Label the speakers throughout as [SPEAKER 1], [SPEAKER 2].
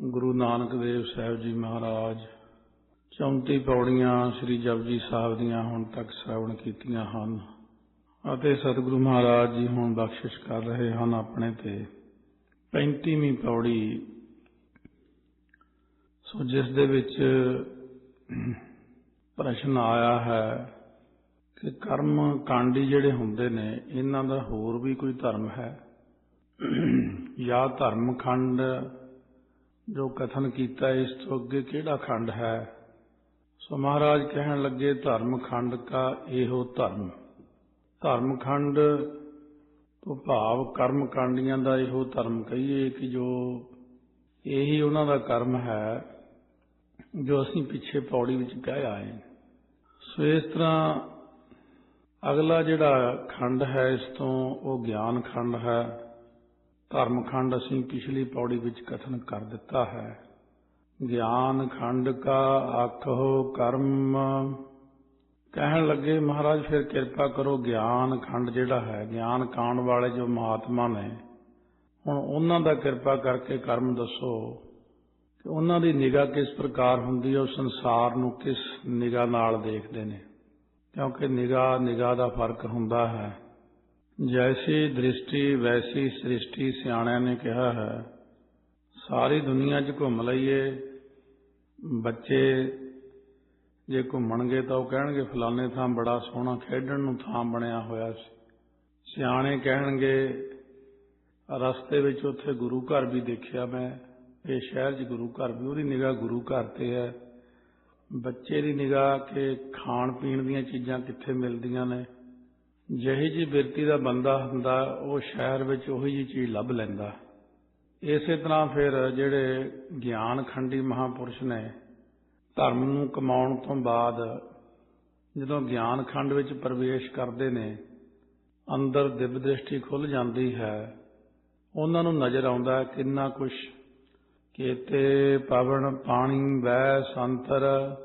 [SPEAKER 1] ਗੁਰੂ ਨਾਨਕ ਦੇਵ ਸਾਹਿਬ ਜੀ ਮਹਾਰਾਜ 34 ਪੌੜੀਆਂ ਸ੍ਰੀ ਜਪਜੀ ਸਾਹਿਬ ਦੀਆਂ ਹੁਣ ਤੱਕ ਸ਼੍ਰਵਣ ਕੀਤੀਆਂ ਹਨ ਅਤੇ ਸਤਿਗੁਰੂ ਮਹਾਰਾਜ ਜੀ ਹੁਣ ਬਖਸ਼ਿਸ਼ ਕਰ ਰਹੇ ਹਨ ਆਪਣੇ ਤੇ। 35ਵੀਂ ਪੌੜੀ, ਸੋ ਜਿਸ ਦੇ ਵਿੱਚ ਪ੍ਰਸ਼ਨ ਆਇਆ ਹੈ ਕਿ ਕਰਮ ਕਾਂਡੀ ਜਿਹੜੇ ਹੁੰਦੇ ਨੇ, ਇਹਨਾਂ ਦਾ ਹੋਰ ਵੀ ਕੋਈ ਧਰਮ ਹੈ? ਜਾਂ ਧਰਮ ਖੰਡ ਜੋ ਕਥਨ ਕੀਤਾ ਇਸ ਤੋਂ ਅੱਗੇ ਕਿਹੜਾ ਖੰਡ ਹੈ? ਸੋ ਮਹਾਰਾਜ ਕਹਿਣ ਲੱਗੇ, ਧਰਮ ਖੰਡ ਕਾ ਇਹੋ ਧਰਮ। ਧਰਮ ਖੰਡ ਤੋਂ ਭਾਵ ਕਰਮ ਕਾਂਡੀਆਂ ਦਾ ਇਹੋ ਧਰਮ ਕਹੀਏ ਕਿ ਜੋ ਇਹੀ ਉਹਨਾਂ ਦਾ ਕਰਮ ਹੈ, ਜੋ ਅਸੀਂ ਪਿੱਛੇ ਪੌੜੀ ਵਿੱਚ ਕਹਿ ਆਏ ਸੋ ਇਸ ਤਰ੍ਹਾਂ ਅਗਲਾ ਜਿਹੜਾ ਖੰਡ ਹੈ, ਇਸ ਤੋਂ ਉਹ ਗਿਆਨ ਖੰਡ ਹੈ। ਧਰਮ ਖੰਡ ਅਸੀਂ ਪਿਛਲੀ ਪੌੜੀ ਵਿੱਚ ਕਥਨ ਕਰ ਦਿੱਤਾ ਹੈ। ਗਿਆਨ ਖੰਡ ਕਾ ਆਖੋ ਕਰਮ। ਕਹਿਣ ਲੱਗੇ, ਮਹਾਰਾਜ, ਫਿਰ ਕਿਰਪਾ ਕਰੋ, ਗਿਆਨ ਖੰਡ ਜਿਹੜਾ ਹੈ, ਗਿਆਨ ਕਾਂਡ ਵਾਲੇ ਜੋ ਮਹਾਤਮਾ ਨੇ, ਹੁਣ ਉਹਨਾਂ ਦਾ ਕਿਰਪਾ ਕਰਕੇ ਕਰਮ ਦੱਸੋ। ਕਿ ਉਹਨਾਂ ਦੀ ਨਿਗਾਹ ਕਿਸ ਪ੍ਰਕਾਰ ਹੁੰਦੀ ਹੈ, ਉਹ ਸੰਸਾਰ ਨੂੰ ਕਿਸ ਨਿਗਾਹ ਨਾਲ ਦੇਖਦੇ ਨੇ? ਕਿਉਂਕਿ ਨਿਗਾਹ ਨਿਗਾਹ ਦਾ ਫ਼ਰਕ ਹੁੰਦਾ ਹੈ। ਜੈਸੀ ਦ੍ਰਿਸ਼ਟੀ ਵੈਸੀ ਸ੍ਰਿਸ਼ਟੀ ਸਿਆਣਿਆਂ ਨੇ ਕਿਹਾ ਹੈ ਸਾਰੀ ਦੁਨੀਆ 'ਚ ਘੁੰਮ ਲਈਏ ਬੱਚੇ ਜੇ ਘੁੰਮਣਗੇ ਤਾਂ ਉਹ ਕਹਿਣਗੇ ਫਲਾਣੇ ਥਾਂ ਬੜਾ ਸੋਹਣਾ ਖੇਡਣ ਨੂੰ ਥਾਂ ਬਣਿਆ ਹੋਇਆ ਸੀ ਸਿਆਣੇ ਕਹਿਣਗੇ ਰਸਤੇ ਵਿੱਚ ਉੱਥੇ ਗੁਰੂ ਘਰ ਵੀ ਦੇਖਿਆ ਮੈਂ ਇਹ ਸ਼ਹਿਰ 'ਚ ਗੁਰੂ ਘਰ ਵੀ ਉਹਦੀ ਨਿਗਾਹ ਗੁਰੂ ਘਰ ਤੇ ਹੈ ਬੱਚੇ ਦੀ ਨਿਗਾਹ ਕਿ ਖਾਣ ਪੀਣ ਦੀਆਂ ਚੀਜ਼ਾਂ ਕਿੱਥੇ ਮਿਲਦੀਆਂ ਨੇ ਜਿਹੀ ਜੀ ਬਿਰਤੀ ਦਾ ਬੰਦਾ ਹੁੰਦਾ, ਉਹ ਸ਼ਹਿਰ ਵਿੱਚ ਉਹੀ ਜੀ ਚੀਜ਼ ਲੱਭ ਲੈਂਦਾ। ਇਸੇ ਤਰ੍ਹਾਂ ਫਿਰ ਜਿਹੜੇ ਗਿਆਨ ਖੰਡੀ ਮਹਾਪੁਰਸ਼ ਨੇ, ਧਰਮ ਨੂੰ ਕਮਾਉਣ ਤੋਂ ਬਾਅਦ ਜਦੋਂ ਗਿਆਨ ਖੰਡ ਵਿੱਚ ਪ੍ਰਵੇਸ਼ ਕਰਦੇ ਨੇ, ਅੰਦਰ ਦਿਵ ਦ੍ਰਿਸ਼ਟੀ ਖੁੱਲ ਜਾਂਦੀ ਹੈ। ਉਹਨਾਂ ਨੂੰ ਨਜ਼ਰ ਆਉਂਦਾ ਕਿੰਨਾ ਕੁਛ। ਕੇਤੇ ਪਵਨ ਪਾਣੀ ਵੈ ਸੰਤਰ।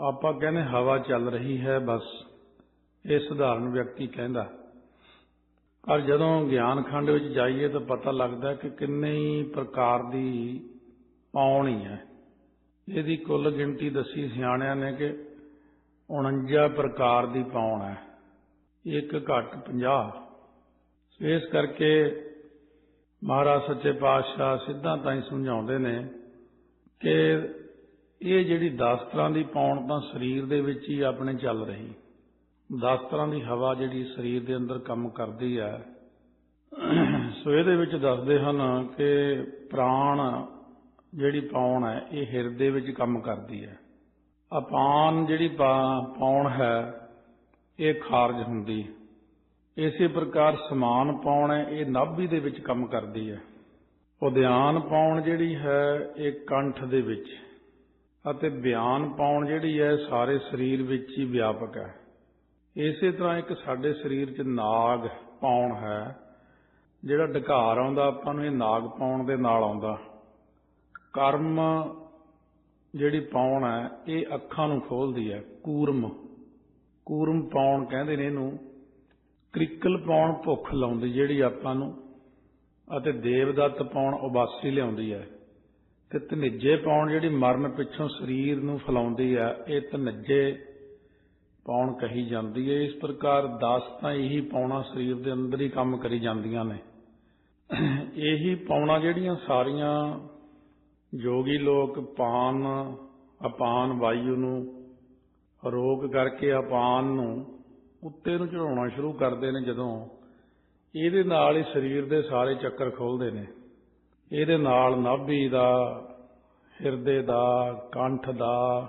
[SPEAKER 1] ਆਪਾਂ ਕਹਿੰਦੇ ਹਵਾ ਚੱਲ ਰਹੀ ਹੈ ਬਸ। ਇਹ ਸਧਾਰਨ ਵਿਅਕਤੀ ਕਹਿੰਦਾ, ਪਰ ਜਦੋਂ ਗਿਆਨ ਖੰਡ ਵਿੱਚ ਜਾਈਏ ਤਾਂ ਪਤਾ ਲੱਗਦਾ ਕਿ ਕਿੰਨੇ ਹੀ ਪ੍ਰਕਾਰ ਦੀ ਪਾਉਣੀ ਹੈ ਇਹਦੀ ਕੁੱਲ ਗਿਣਤੀ ਦੱਸੀ ਸਿਆਣਿਆਂ ਨੇ ਕਿ 49 ਪ੍ਰਕਾਰ ਦੀ ਪਾਉਣ ਹੈ, ਇੱਕ ਘੱਟ 50 ਇਸ ਕਰਕੇ ਮਹਾਰਾਜ ਸੱਚੇ ਪਾਤਸ਼ਾਹ ਸਿੱਧਾਂ ਤਾਂ ਹੀ ਸਮਝਾਉਂਦੇ ਨੇ ਕਿ ਇਹ ਜਿਹੜੀ 10 ਤਰ੍ਹਾਂ ਦੀ ਪਾਉਣ ਤਾਂ ਸਰੀਰ ਦੇ ਵਿੱਚ ਹੀ ਆਪਣੇ ਚੱਲ ਰਹੀ 10 ਤਰ੍ਹਾਂ ਦੀ ਹਵਾ ਜਿਹੜੀ ਸਰੀਰ ਦੇ ਅੰਦਰ ਕੰਮ ਕਰਦੀ ਹੈ ਸੋ ਇਹਦੇ ਵਿੱਚ ਦੱਸਦੇ ਹਨ ਕਿ ਪ੍ਰਾਣ ਜਿਹੜੀ ਪੌਣ ਹੈ, ਇਹ ਹਿਰਦੇ ਵਿੱਚ ਕੰਮ ਕਰਦੀ ਹੈ। ਅਪਾਨ ਜਿਹੜੀ ਪੌਣ ਹੈ, ਇਹ ਖਾਰਜ ਹੁੰਦੀ ਇਸੇ ਪ੍ਰਕਾਰ ਸਮਾਨ ਪੌਣ ਹੈ, ਇਹ ਨਾਭੀ ਦੇ ਵਿੱਚ ਕੰਮ ਕਰਦੀ ਹੈ। ਉਦਿਆਨ ਪੌਣ ਜਿਹੜੀ ਹੈ, ਇਹ ਕੰਠ ਦੇ ਵਿੱਚ। ਅਤੇ ਬਿਆਨ ਪਾਉਣ ਜਿਹੜੀ ਹੈ ਸਾਰੇ ਸਰੀਰ ਵਿੱਚ ਹੀ ਵਿਆਪਕ ਹੈ। ਇਸੇ ਤਰ੍ਹਾਂ ਇੱਕ ਸਾਡੇ ਸਰੀਰ 'ਚ ਨਾਗ ਪਾਉਣ ਹੈ, ਜਿਹੜਾ ਢਕਾਰ ਆਉਂਦਾ, ਆਪਾਂ ਨੂੰ ਇਹ ਨਾਗ ਪਾਉਣ ਦੇ ਨਾਲ ਆਉਂਦਾ। ਕਰਮ ਜਿਹੜੀ ਪਾਉਣ ਹੈ, ਇਹ ਅੱਖਾਂ ਨੂੰ ਖੋਲਦੀ ਹੈ, ਕੂਰਮ। ਕੂਰਮ ਪਾਉਣ ਕਹਿੰਦੇ ਨੇ ਇਹਨੂੰ, ਕ੍ਰਿਕਲ ਪਾਉਣ ਭੁੱਖ ਲਾਉਂਦੀ, ਜਿਹੜੀ ਆਪਾਂ ਨੂੰ, ਅਤੇ ਦੇਵਦੱਤ ਪਾਉਣ ਉਬਾਸੀ ਲਿਆਉਂਦੀ ਹੈ। ਤੇ ਧਨਿੱਜੇ ਪਾਉਣ ਜਿਹੜੀ ਮਰਨ ਪਿੱਛੋਂ ਸਰੀਰ ਨੂੰ ਫਲਾਉਂਦੀ ਹੈ, ਇਹ ਧਨਿੱਜੇ ਪਾਉਣ ਕਹੀ ਜਾਂਦੀ ਹੈ ਇਸ ਪ੍ਰਕਾਰ 10 ਤਾਂ ਇਹੀ ਪਾਉਣਾ ਸਰੀਰ ਦੇ ਅੰਦਰ ਹੀ ਕੰਮ ਕਰੀ ਜਾਂਦੀਆਂ ਨੇ। ਇਹੀ ਪਾਉਣਾ ਜਿਹੜੀਆਂ ਸਾਰੀਆਂ ਜੋਗੀ ਲੋਕ ਪਾਨ, ਅਪਾਨ ਵਾਯੂ ਨੂੰ ਰੋਕ ਕਰਕੇ ਅਪਾਨ ਨੂੰ ਉੱਤੇ ਨੂੰ ਚੜਾਉਣਾ ਸ਼ੁਰੂ ਕਰਦੇ ਨੇ ਜਦੋਂ ਇਹਦੇ ਨਾਲ ਹੀ ਸਰੀਰ ਦੇ ਸਾਰੇ ਚੱਕਰ ਖੋਲਦੇ ਨੇ। ਇਹਦੇ ਨਾਲ ਨਾਭੀ ਦਾ, ਹਿਰਦੇ ਦਾ, ਕੰਠ ਦਾ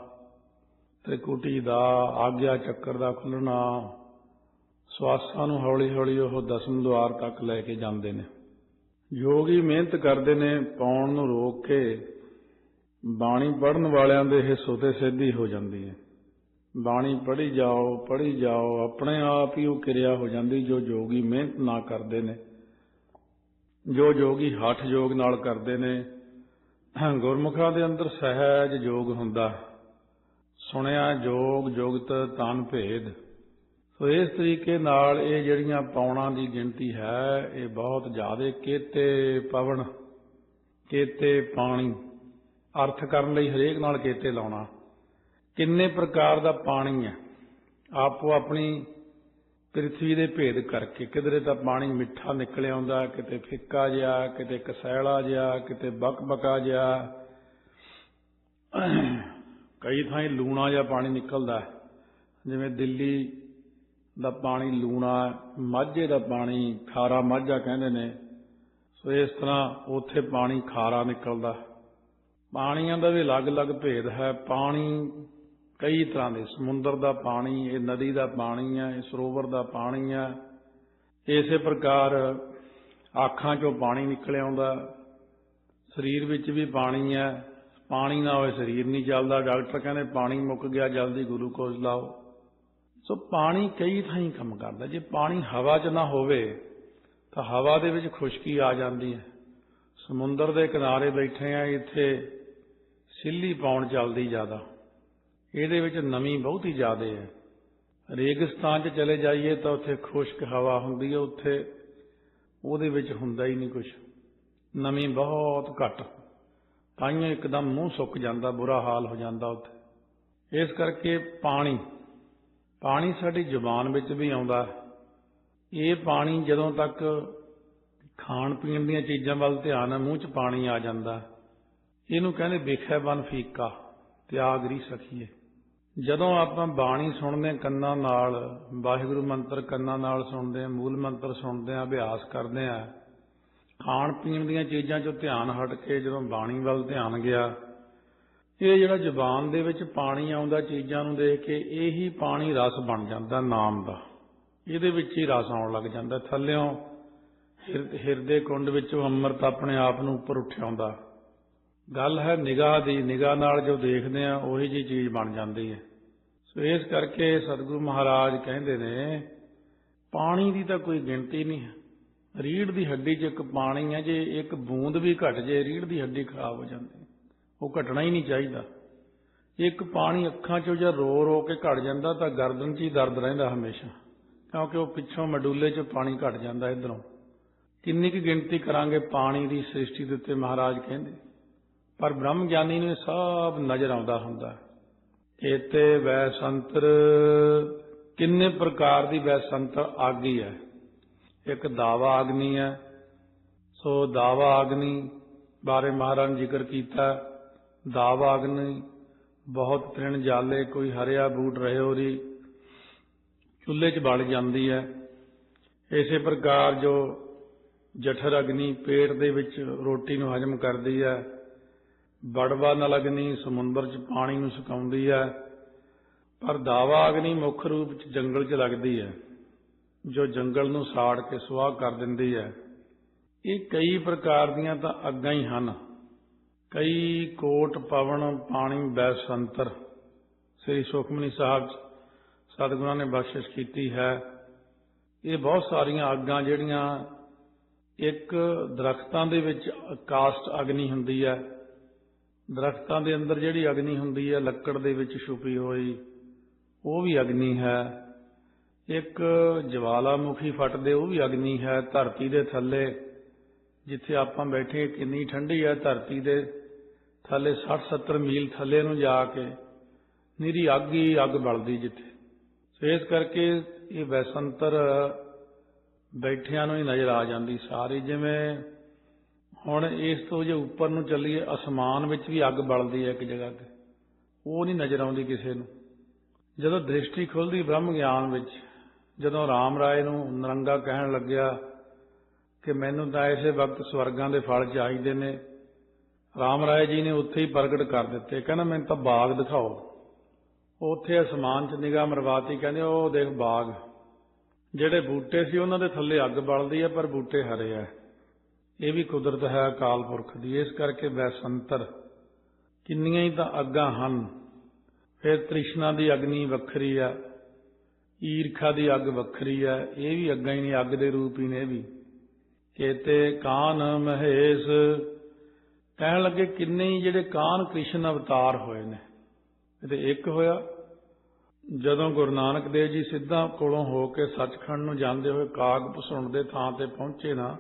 [SPEAKER 1] ਤ੍ਰਿਕੁਟੀ ਦਾ ਆਗਿਆ ਚੱਕਰ ਦਾ ਖੁੱਲਣਾ, ਸਵਾਸਾਂ ਨੂੰ ਹੌਲੀ ਹੌਲੀ ਉਹ ਦਸਮ ਦੁਆਰ ਤੱਕ ਲੈ ਕੇ ਜਾਂਦੇ ਨੇ। ਯੋਗੀ ਮਿਹਨਤ ਕਰਦੇ ਨੇ, ਪਾਉਣ ਨੂੰ ਰੋਕ ਕੇ ਬਾਣੀ ਪੜਨ ਵਾਲਿਆਂ ਦੇ ਇਹ ਸੋਤੇ ਸਿੱਧੀ ਹੋ ਜਾਂਦੀ ਹੈ। ਬਾਣੀ ਪੜ੍ਹੀ ਜਾਓ ਪੜ੍ਹੀ ਜਾਓ, ਆਪਣੇ ਆਪ ਹੀ ਉਹ ਕਿਰਿਆ ਹੋ ਜਾਂਦੀ ਜੋ ਯੋਗੀ ਮਿਹਨਤ ਨਾ ਕਰਦੇ ਨੇ। ਜੋ ਯੋਗੀ ਹੱਠ ਯੋਗ ਨਾਲ ਕਰਦੇ ਨੇ, ਗੁਰਮੁਖਾਂ ਦੇ ਅੰਦਰ ਸਹਿਜ ਯੋਗ ਹੁੰਦਾ। ਹੈ ਸੁਣਿਆ ਜੋਗ ਜੁਗਤ ਤਨ ਭੇਦ। ਸੋ ਇਸ ਤਰੀਕੇ ਨਾਲ ਇਹ ਜਿਹੜੀਆਂ ਪੌਣਾ ਦੀ ਗਿਣਤੀ ਹੈ, ਇਹ ਬਹੁਤ ਜ਼ਿਆਦਾ ਕੇਤੇ ਪਵਨ, ਕੇਤੇ ਪਾਣੀ। ਅਰਥ ਕਰਨ ਲਈ ਹਰੇਕ ਨਾਲ ਕੇਤੇ ਲਾਉਣਾ। ਕਿੰਨੇ ਪ੍ਰਕਾਰ ਦਾ ਪਾਣੀ ਹੈ, ਆਪੋ ਆਪਣੀ ਪ੍ਰਿਥਵੀ ਦੇ ਭੇਦ ਕਰਕੇ। ਕਿਧਰੇ ਤਾਂ ਪਾਣੀ ਮਿੱਠਾ ਨਿਕਲ ਆਉਂਦਾ ਕਿਤੇ ਫਿੱਕਾ ਜਿਹਾ, ਕਿਤੇ ਕਸੈਲਾ ਜਿਹਾ, ਕਿਤੇ ਬਕਬਕਾ ਜਿਹਾ। ਕਈ ਥਾਈਂ ਲੂਣਾ ਜਿਹਾ ਪਾਣੀ ਨਿਕਲਦਾ ਹੈ। ਜਿਵੇਂ ਦਿੱਲੀ ਦਾ ਪਾਣੀ ਲੂਣਾ ਮਾਝੇ ਦਾ ਪਾਣੀ ਖਾਰਾ ਮਾਝਾ ਕਹਿੰਦੇ ਨੇ। ਸੋ ਇਸ ਤਰ੍ਹਾਂ ਉੱਥੇ ਪਾਣੀ ਖਾਰਾ ਨਿਕਲਦਾ ਪਾਣੀਆਂ ਦਾ ਵੀ ਅਲੱਗ-ਅਲੱਗ ਭੇਦ ਹੈ। ਪਾਣੀ ਕਈ ਤਰ੍ਹਾਂ ਦੇ, ਸਮੁੰਦਰ ਦਾ ਪਾਣੀ, ਇਹ ਨਦੀ ਦਾ ਪਾਣੀ ਹੈ, ਇਹ ਸਰੋਵਰ ਦਾ ਪਾਣੀ ਹੈ। ਇਸੇ ਪ੍ਰਕਾਰ ਅੱਖਾਂ ਚੋਂ ਪਾਣੀ ਨਿਕਲ ਆਉਂਦਾ ਸਰੀਰ ਵਿੱਚ ਵੀ ਪਾਣੀ ਹੈ। ਪਾਣੀ ਨਾ ਹੋਵੇ ਸਰੀਰ ਨਹੀਂ ਚੱਲਦਾ ਡਾਕਟਰ ਕਹਿੰਦੇ ਪਾਣੀ ਮੁੱਕ ਗਿਆ, ਜਲਦੀ ਗਲੂਕੋਜ਼ ਲਾਓ। ਸੋ ਪਾਣੀ ਕਈ ਥਾਈਂ ਕੰਮ ਕਰਦਾ, ਜੇ ਪਾਣੀ ਹਵਾ 'ਚ ਨਾ ਹੋਵੇ, ਤਾਂ ਹਵਾ ਦੇ ਵਿੱਚ ਖੁਸ਼ਕੀ ਆ ਜਾਂਦੀ ਹੈ। ਸਮੁੰਦਰ ਦੇ ਕਿਨਾਰੇ ਬੈਠੇ ਆ, ਇੱਥੇ ਸਿੱਲੀ ਪਾਉਣ ਚੱਲਦੀ ਜ਼ਿਆਦਾ। ਇਹਦੇ ਵਿੱਚ ਨਮੀ ਬਹੁਤੀ ਜ਼ਿਆਦਾ ਹੈ। ਰੇਗਿਸਤਾਨ 'ਚ ਚਲੇ ਜਾਈਏ ਤਾਂ ਉੱਥੇ ਖੁਸ਼ਕ ਹਵਾ ਹੁੰਦੀ ਹੈ, ਉੱਥੇ ਉਹਦੇ ਵਿੱਚ ਹੁੰਦਾ ਹੀ ਨਹੀਂ ਕੁਝ ਨਮੀ ਬਹੁਤ ਘੱਟ। ਤਾਈਓ ਇੱਕਦਮ ਮੂੰਹ ਸੁੱਕ ਜਾਂਦਾ, ਬੁਰਾ ਹਾਲ ਹੋ ਜਾਂਦਾ ਉੱਥੇ। ਇਸ ਕਰਕੇ ਪਾਣੀ ਪਾਣੀ ਸਾਡੀ ਜ਼ੁਬਾਨ ਵਿੱਚ ਵੀ ਆਉਂਦਾ ਹੈ। ਇਹ ਪਾਣੀ ਜਦੋਂ ਤੱਕ ਖਾਣ ਪੀਣ ਦੀਆਂ ਚੀਜ਼ਾਂ ਵੱਲ ਧਿਆਨ ਹੈ, ਮੂੰਹ 'ਚ ਪਾਣੀ ਆ ਜਾਂਦਾ ਇਹਨੂੰ ਕਹਿੰਦੇ ਵੇਖਿਆ ਬਨ ਫੀਕਾ, ਤਿਆਗ ਰੀ ਸਖੀਏ। ਜਦੋਂ ਆਪਾਂ ਬਾਣੀ ਸੁਣਦੇ ਹਾਂ, ਕੰਨਾਂ ਨਾਲ, ਵਾਹਿਗੁਰੂ ਮੰਤਰ ਕੰਨਾਂ ਨਾਲ ਸੁਣਦੇ ਹਾਂ, ਮੂਲ ਮੰਤਰ ਸੁਣਦੇ ਹਾਂ, ਅਭਿਆਸ ਕਰਦੇ ਹਾਂ ਖਾਣ ਪੀਣ ਦੀਆਂ ਚੀਜ਼ਾਂ 'ਚੋਂ ਧਿਆਨ ਹਟ ਕੇ ਜਦੋਂ ਬਾਣੀ ਵੱਲ ਧਿਆਨ ਗਿਆ, ਇਹ ਜਿਹੜਾ ਜ਼ੁਬਾਨ ਦੇ ਵਿੱਚ ਪਾਣੀ ਆਉਂਦਾ ਚੀਜ਼ਾਂ ਨੂੰ ਦੇਖ ਕੇ, ਇਹੀ ਪਾਣੀ ਰਸ ਬਣ ਜਾਂਦਾ ਨਾਮ ਦਾ। ਇਹਦੇ ਵਿੱਚ ਹੀ ਰਸ ਆਉਣ ਲੱਗ ਜਾਂਦਾ। ਥੱਲਿਓਂ ਹਿਰ- ਹਿਰਦੇ ਕੁੰਡ ਵਿੱਚੋਂ ਅੰਮ੍ਰਿਤ ਆਪਣੇ ਆਪ ਨੂੰ ਉੱਪਰ ਉੱਠਿਆਉਂਦਾ। ਗੱਲ ਹੈ ਨਿਗਾਹ ਦੀ, ਨਿਗਾਹ ਨਾਲ ਜੋ ਦੇਖਦੇ ਆ, ਉਹੀ ਜੀ ਚੀਜ਼ ਬਣ ਜਾਂਦੀ ਹੈ। ਸੋ ਇਸ ਕਰਕੇ ਸਤਿਗੁਰੂ ਮਹਾਰਾਜ ਕਹਿੰਦੇ ਨੇ, ਪਾਣੀ ਦੀ ਤਾਂ ਕੋਈ ਗਿਣਤੀ ਨਹੀਂ ਹੈ। ਰੀੜ ਦੀ ਹੱਡੀ 'ਚ ਇੱਕ ਪਾਣੀ ਹੈ ਜੇ, ਇੱਕ ਬੂੰਦ ਵੀ ਘਟ ਜੇ ਰੀੜ ਦੀ ਹੱਡੀ ਖਰਾਬ ਹੋ ਜਾਂਦੀ। ਉਹ ਘਟਣਾ ਹੀ ਨਹੀਂ ਚਾਹੀਦਾ। ਇੱਕ ਪਾਣੀ ਅੱਖਾਂ 'ਚੋਂ ਜਾਂ ਰੋ ਰੋ ਕੇ ਘਟ ਜਾਂਦਾ ਤਾਂ ਗਰਦਨ 'ਚ ਹੀ ਦਰਦ ਰਹਿੰਦਾ ਹਮੇਸ਼ਾ, ਕਿਉਂਕਿ ਉਹ ਪਿੱਛੋਂ ਮਡੂਲੇ 'ਚ ਪਾਣੀ ਘਟ ਜਾਂਦਾ ਇਧਰੋਂ। ਕਿੰਨੀ ਕੁ ਗਿਣਤੀ ਕਰਾਂਗੇ ਪਾਣੀ ਦੀ ਸ੍ਰਿਸ਼ਟੀ ਦੇ ਉੱਤੇ ਮਹਾਰਾਜ ਕਹਿੰਦੇ। ਪਰ ਬ੍ਰਹਮ ਗਿਆਨੀ ਨੂੰ ਇਹ ਸਭ ਨਜ਼ਰ ਆਉਂਦਾ ਹੁੰਦਾ। ਏਤੇ ਵੈਸੰਤਰ, ਕਿੰਨੇ ਪ੍ਰਕਾਰ ਦੀ ਵੈਸੰਤਰ ਆਗੀ ਹੈ? ਇੱਕ ਦਾਵਾ ਅਗਨੀ ਹੈ। ਸੋ ਦਾਵਾ ਅਗਨੀ ਬਾਰੇ ਮਹਾਰਾਜ ਨੇ ਜ਼ਿਕਰ ਕੀਤਾ। ਦਾਵਾ ਅਗਨੀ, ਬਹੁਤ ਤ੍ਰਿਣ ਜਾਲੇ, ਕੋਈ ਹਰਿਆ ਬੂਟ ਰਹੇ ਹੋਰੀ, ਚੁੱਲ੍ਹੇ 'ਚ ਬਲ ਜਾਂਦੀ ਹੈ। ਇਸੇ ਪ੍ਰਕਾਰ ਜੋ ਜਠਰ ਅਗਨੀ ਪੇਟ ਦੇ ਵਿੱਚ ਰੋਟੀ ਨੂੰ ਹਜਮ ਕਰਦੀ ਹੈ, ਬੜਵਾ ਨਲ ਅਗਨੀ ਸਮੁੰਦਰ 'ਚ ਪਾਣੀ ਨੂੰ ਸੁਕਾਉਂਦੀ ਹੈ, ਪਰ ਦਾਵਾ ਅਗਨੀ ਮੁੱਖ ਰੂਪ 'ਚ ਜੰਗਲ 'ਚ ਲੱਗਦੀ ਹੈ। ਜੋ ਜੰਗਲ ਨੂੰ ਸਾੜ ਕੇ ਸੁਆਹ ਕਰ ਦਿੰਦੀ ਹੈ। ਇਹ ਕਈ ਪ੍ਰਕਾਰ ਦੀਆਂ ਤਾਂ ਅੱਗਾਂ ਹੀ ਹਨ। ਕਈ ਕੋਟ, ਪਵਨ, ਪਾਣੀ ਬੈਸੰਤਰ ਸ੍ਰੀ ਸੁਖਮਨੀ ਸਾਹਿਬ 'ਚ ਸਤਿਗੁਰਾਂ ਨੇ ਬਖਸ਼ਿਸ਼ ਕੀਤੀ ਹੈ। ਇਹ ਬਹੁਤ ਸਾਰੀਆਂ ਅੱਗਾਂ ਜਿਹੜੀਆਂ ਇੱਕ ਦਰਖਤਾਂ ਦੇ ਵਿੱਚ ਕਾਸਟ ਅਗਨੀ ਹੁੰਦੀ ਹੈ। ਦਰਖਤਾਂ ਦੇ ਅੰਦਰ ਜਿਹੜੀ ਅਗਨੀ ਹੁੰਦੀ ਹੈ, ਲੱਕੜ ਦੇ ਵਿੱਚ ਛੁਪੀ ਹੋਈ, ਉਹ ਵੀ ਅਗਨੀ ਹੈ। ਇੱਕ ਜਵਾਲਾਮੁਖੀ ਫਟਦੇ ਉਹ ਵੀ ਅਗਨੀ ਹੈ, ਧਰਤੀ ਦੇ ਥੱਲੇ, ਜਿੱਥੇ ਆਪਾਂ ਬੈਠੇ ਕਿੰਨੀ ਠੰਡੀ ਹੈ, ਧਰਤੀ ਦੇ ਥੱਲੇ 60 70 ਮੀਲ ਥੱਲੇ ਨੂੰ ਜਾ ਕੇ, ਨਿਰੀ ਅੱਗ ਹੀ ਅੱਗ ਬਲਦੀ ਜਿੱਥੇ। ਸੋ ਇਸ ਕਰਕੇ ਇਹ ਵੈਸੰਤਰ ਬੈਠਿਆਂ ਨੂੰ ਹੀ ਨਜ਼ਰ ਆ ਜਾਂਦੀ ਸਾਰੀ, ਜਿਵੇਂ ਹੁਣ ਇਸ ਤੋਂ ਜੇ ਉੱਪਰ ਨੂੰ ਚੱਲੀਏ, ਅਸਮਾਨ ਵਿੱਚ ਵੀ ਅੱਗ ਬਲਦੀ ਹੈ ਇੱਕ ਜਗ੍ਹਾ ਤੇ। ਉਹ ਨਹੀਂ ਨਜ਼ਰ ਆਉਂਦੀ ਕਿਸੇ ਨੂੰ। ਜਦੋਂ ਦ੍ਰਿਸ਼ਟੀ ਖੁੱਲਦੀ ਬ੍ਰਹਮ ਗਿਆਨ ਵਿੱਚ ਜਦੋਂ ਰਾਮ ਰਾਏ ਨੂੰ ਨਰੰਗਾ ਕਹਿਣ ਲੱਗਿਆ ਕਿ ਮੈਨੂੰ ਤਾਂ ਇਸੇ ਵਕਤ ਸਵਰਗਾਂ ਦੇ ਫਲ ਚਾਹੀਦੇ ਨੇ, ਰਾਮ ਰਾਏ ਜੀ ਨੇ ਉੱਥੇ ਹੀ ਪ੍ਰਗਟ ਕਰ ਦਿੱਤੇ। ਕਹਿੰਦਾ, ਮੈਨੂੰ ਤਾਂ ਬਾਗ ਦਿਖਾਓ। ਉੱਥੇ ਅਸਮਾਨ 'ਚ ਨਿਗਾਹ ਮਰਵਾਤੀ, ਕਹਿੰਦੇ, ਉਹ ਦੇਖ ਬਾਗ। ਜਿਹੜੇ ਬੂਟੇ ਸੀ ਉਹਨਾਂ ਦੇ ਥੱਲੇ ਅੱਗ ਬਲਦੀ ਹੈ, ਪਰ ਬੂਟੇ ਹਰੇ ਆ ਇਹ ਵੀ ਕੁਦਰਤ ਹੈ ਅਕਾਲ ਪੁਰਖ ਦੀ। ਇਸ ਕਰਕੇ ਵੈਸੰਤਰ, ਕਿੰਨੀਆਂ ਹੀ ਤਾਂ ਅੱਗਾਂ ਹਨ। ਫਿਰ ਤ੍ਰਿਸ਼ਨਾ ਦੀ ਅਗਨੀ ਵੱਖਰੀ ਆ। ਈਰਖਾ ਦੀ ਅੱਗ ਵੱਖਰੀ ਹੈ ਇਹ ਵੀ ਅੱਗਾਂ ਹੀ ਨਹੀਂ, ਅੱਗ ਦੇ ਰੂਪ ਹੀ ਨੇ ਇਹ ਵੀ। ਕੇਤੇ ਕਾਨ ਮਹੇਸ਼, ਕਹਿਣ ਲੱਗੇ ਕਿੰਨੇ ਹੀ ਜਿਹੜੇ ਕਾਨ ਕ੍ਰਿਸ਼ਨ ਅਵਤਾਰ ਹੋਏ ਨੇ। ਤੇ ਇੱਕ ਹੋਇਆ, ਜਦੋਂ ਗੁਰੂ ਨਾਨਕ ਦੇਵ ਜੀ ਸਿੱਧਾ ਕੋਲੋਂ ਹੋ ਕੇ ਸੱਚਖੰਡ ਨੂੰ ਜਾਂਦੇ ਹੋਏ ਕਾਗ ਪਸੁਣ ਦੇ ਥਾਂ ਤੇ ਪਹੁੰਚੇ ਨਾ,